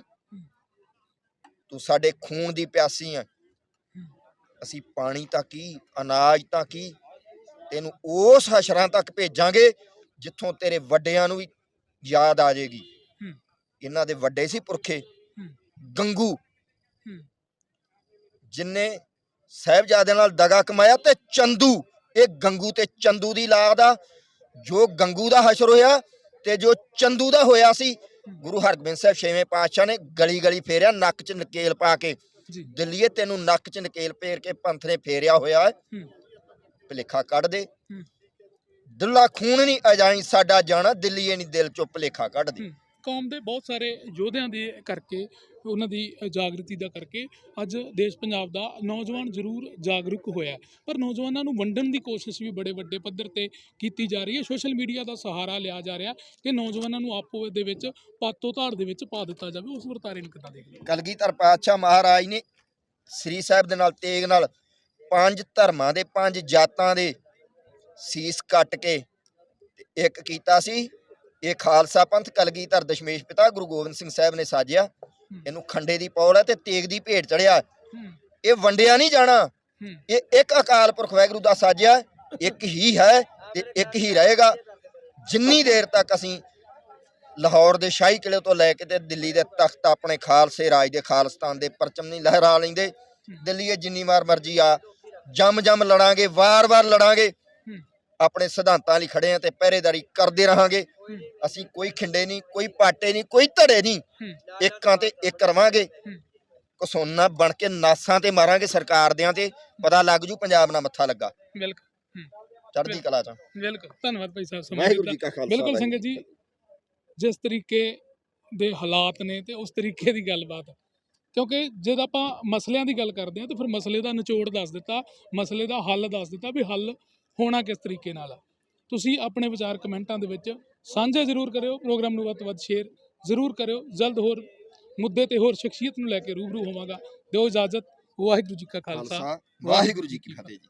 ਤੂੰ ਸਾਡੇ ਖੂਨ ਦੀ ਪਿਆਸੀ ਆ ਅਸੀਂ ਪਾਣੀ ਤਾਂ ਕੀ ਅਨਾਜ ਤਾਂ ਕੀ ਤੈਨੂੰ ਉਸ ਹਸ਼ਰਾਂ ਤੱਕ ਭੇਜਾਂਗੇ ਜਿੱਥੋਂ ਤੇਰੇ ਵੱਡਿਆਂ ਨੂੰ ਵੀ ਯਾਦ ਆ ਜਾਏਗੀ ਹੂੰ। ਇਹਨਾਂ ਦੇ ਵੱਡੇ ਸੀ ਪੁਰਖੇ। ਗੰਗੂ ਹੂੰ। ਜਿਨਨੇ ਸਾਹਿਬਜ਼ਾਦਿਆਂ ਨਾਲ ਦਗਾ ਕਮਾਇਆ ਤੇ ਚੰਦੂ ਇਹ ਗੰਗੂ ਤੇ ਚੰਦੂ ਦੀ ਲਾਦ ਆ ਜੋ ਗੰਗੂ ਦਾ ਹਸ਼ਰ ਹੋਇਆ ਤੇ ਜੋ ਚੰਦੂ ਦਾ ਹੋਇਆ ਸੀ ਗੁਰੂ ਹਰਗੋਬਿੰਦ ਸਾਹਿਬ ਛੇਵੇਂ ਪਾਤਸ਼ਾਹ ਨੇ ਗਲੀ ਗਲੀ ਫੇਰਿਆ ਨੱਕ 'ਚ ਨਕੇਲ ਪਾ ਕੇ। ਦਿੱਲੀਏ ਤੈਨੂੰ ਨੱਕ 'ਚ ਨਕੇਲ ਫੇਰ ਕੇ ਪੰਥ ਨੇ ਫੇਰਿਆ ਹੋਇਆ ਭੁਲੇਖਾ ਕੱਢ ਦੇ। ਦੁੱਲਾ ਖੂਨ ਨਹੀਂ ਅਜਾਈ ਸਾਡਾ ਜਾਣਾ ਦਿੱਲੀਏ ਨਹੀਂ ਦਿਲ 'ਚੋਂ ਭੁਲੇਖਾ ਕੱਢ ਦੇ। ਕੌਮ ਦੇ ਬਹੁਤ ਸਾਰੇ ਯੋਧਿਆਂ ਦੇ ਕਰਕੇ ਉਹਨਾਂ ਦੀ ਜਾਗਰਤੀ ਦਾ ਕਰਕੇ ਅੱਜ ਦੇਸ਼ ਪੰਜਾਬ ਦਾ ਨੌਜਵਾਨ ਜ਼ਰੂਰ ਜਾਗਰੂਕ ਹੋਇਆ ਪਰ ਨੌਜਵਾਨਾਂ ਨੂੰ ਵੰਡਣ ਦੀ ਕੋਸ਼ਿਸ਼ ਵੀ ਬੜੇ ਵੱਡੇ ਪੱਧਰ ਤੇ ਕੀਤੀ ਜਾ ਰਹੀ ਹੈ। ਸੋਸ਼ਲ ਮੀਡੀਆ ਦਾ ਸਹਾਰਾ ਲਿਆ ਜਾ ਰਿਹਾ ਕਿ ਨੌਜਵਾਨਾਂ ਨੂੰ ਆਪੋ ਦੇ ਵਿੱਚ ਪਾਤੋ ਧਾਰ ਦੇ ਵਿੱਚ ਪਾ ਦਿੱਤਾ ਜਾਵੇ। ਉਸ ਵਰਤਾਰੇ ਨੂੰ ਕਿੱਦਾਂ ਦੇਖਦੇ ਹੋ? ਕਲਗੀਧਰ ਪਾਤਸ਼ਾਹ ਮਹਾਰਾਜ ਨੇ ਸ੍ਰੀ ਸਾਹਿਬ ਦੇ ਨਾਲ ਤੇਗ ਨਾਲ ਪੰਜ ਧਰਮਾਂ ਦੇ, ਪੰਜ ਜਾਤਾਂ ਦੇ ਸੀਸ ਕੱਟ ਕੇ ਇੱਕ ਕੀਤਾ ਸੀ। ਇਹ ਖਾਲਸਾ ਪੰਥ, ਕਲਗੀਧਰ ਦਸ਼ਮੇਸ਼ ਪਿਤਾ ਗੁਰੂ ਗੋਬਿੰਦ ਸਿੰਘ ਸਾਹਿਬ ਨੇ ਸਾਜਿਆ। ਇਹਨੂੰ ਖੰਡੇ ਦੀ ਪੌਲ ਹੈ ਤੇ ਤੇਗ ਦੀ ਭੇਟ ਚੜਿਆ। ਇਹ ਵੰਡਿਆ ਨਹੀਂ ਜਾਣਾ। ਇਹ ਇੱਕ ਅਕਾਲ ਪੁਰਖ ਵਾਹਿਗੁਰੂ ਦਾ ਸਾਜਿਆ ਇੱਕ ਹੀ ਹੈ ਤੇ ਇੱਕ ਹੀ ਰਹੇਗਾ। ਜਿੰਨੀ ਦੇਰ ਤੱਕ ਅਸੀਂ ਲਾਹੌਰ ਦੇ ਸ਼ਾਹੀ ਕਿਲੇ ਤੋਂ ਲੈ ਕੇ ਤੇ ਦਿੱਲੀ ਦੇ ਤਖਤ ਆਪਣੇ ਖਾਲਸੇ ਰਾਜ ਦੇ ਖਾਲਸਤਾਨ ਦੇ ਪਰਚਮ ਨਹੀਂ ਲਹਿਰਾ ਲੈਂਦੇ ਦਿੱਲੀ ਇਹ ਜਿੰਨੀ ਵਾਰ ਮਰਜ਼ੀ ਆ। ਜੰਮ ਜੰਮ ਲੜਾਂਗੇ ਵਾਰ-ਵਾਰ ਲੜਾਂਗੇ। ਆਪਣੇ ਸਿਧਾਂਤਾਂ ਲਈ ਖੜੇ ਆ ਤੇ ਪਹਿਰੇਦਾਰੀ ਕਰਦੇ ਰਹਾਂਗੇ। ਅਸੀਂ ਕੋਈ ਖਿੰਡੇ ਨਹੀਂ ਕੋਈ ਪਾਟੇ ਨਹੀਂ ਕੋਈ ਧੜੇ ਨਹੀਂ। ਇੱਕਾਂ ਤੇ ਇੱਕ ਰਵਾਂਗੇ। ਕਸੋਨਾ ਬਣ ਕੇ ਨਾਸਾਂ ਤੇ ਮਾਰਾਂਗੇ ਸਰਕਾਰ ਦਿਆਂ ਤੇ ਪਤਾ ਲੱਗ ਜੂ ਪੰਜਾਬ ਨਾਲ ਮੱਥਾ ਲੱਗਾ। ਬਿਲਕੁਲ। ਹੂੰ। ਚੜ੍ਹਦੀ ਕਲਾ ਚ। ਬਿਲਕੁਲ। ਧੰਨਵਾਦ ਭਾਈ ਸਾਹਿਬ ਸਮਾਂ ਵਾਹਿਗੁਰੂ ਜੀ ਦਿੱਤਾ। ਕਾ ਖਾਲਸਾ ਬਿਲਕੁਲ ਵਾਹਿਗੁਰੂ ਸੰਗਤ ਜੀ ਜਿਸ ਤਰੀਕੇ ਦੇ ਹਾਲਾਤ ਨੇ ਤੇ ਉਸ ਤਰੀਕੇ ਦੀ ਗੱਲਬਾਤ। ਕਿਉਂਕਿ ਜਦ ਆਪਾਂ ਮਸਲਿਆਂ ਦੀ ਗੱਲ ਕਰਦੇ ਹਾਂ ਤਾਂ ਫਿਰ ਮਸਲੇ ਦਾ ਨਿਚੋੜ ਦੱਸ ਦਿੱਤਾ ਮਸਲੇ ਦਾ ਹੱਲ ਦੱਸ ਦਿੱਤਾ ਵੀ ਹੱਲ ਹੋਣਾ ਕਿਸ ਤਰੀਕੇ ਨਾਲ ਆ? ਤੁਸੀਂ ਆਪਣੇ ਵਿਚਾਰ ਕਮੈਂਟਾਂ ਦੇ ਵਿੱਚ ਸਾਂਝੇ ਜ਼ਰੂਰ ਕਰਿਓ, ਪ੍ਰੋਗਰਾਮ ਨੂੰ ਵੱਧ ਤੋਂ ਵੱਧ ਸ਼ੇਅਰ ਜ਼ਰੂਰ ਕਰਿਓ, ਜਲਦ ਹੋਰ ਮੁੱਦੇ ਤੇ ਹੋਰ ਸ਼ਖਸੀਅਤ ਨੂੰ ਲੈ ਕੇ ਰੂਬਰੂ ਹੋਵਾਂਗਾ। ਦਿਓ ਇਜਾਜ਼ਤ, ਵਾਹਿਗੁਰੂ ਜੀ ਕਾ ਖਾਲਸਾ, ਵਾਹਿਗੁਰੂ ਜੀ ਕੀ ਫਤਿਹ ਜੀ।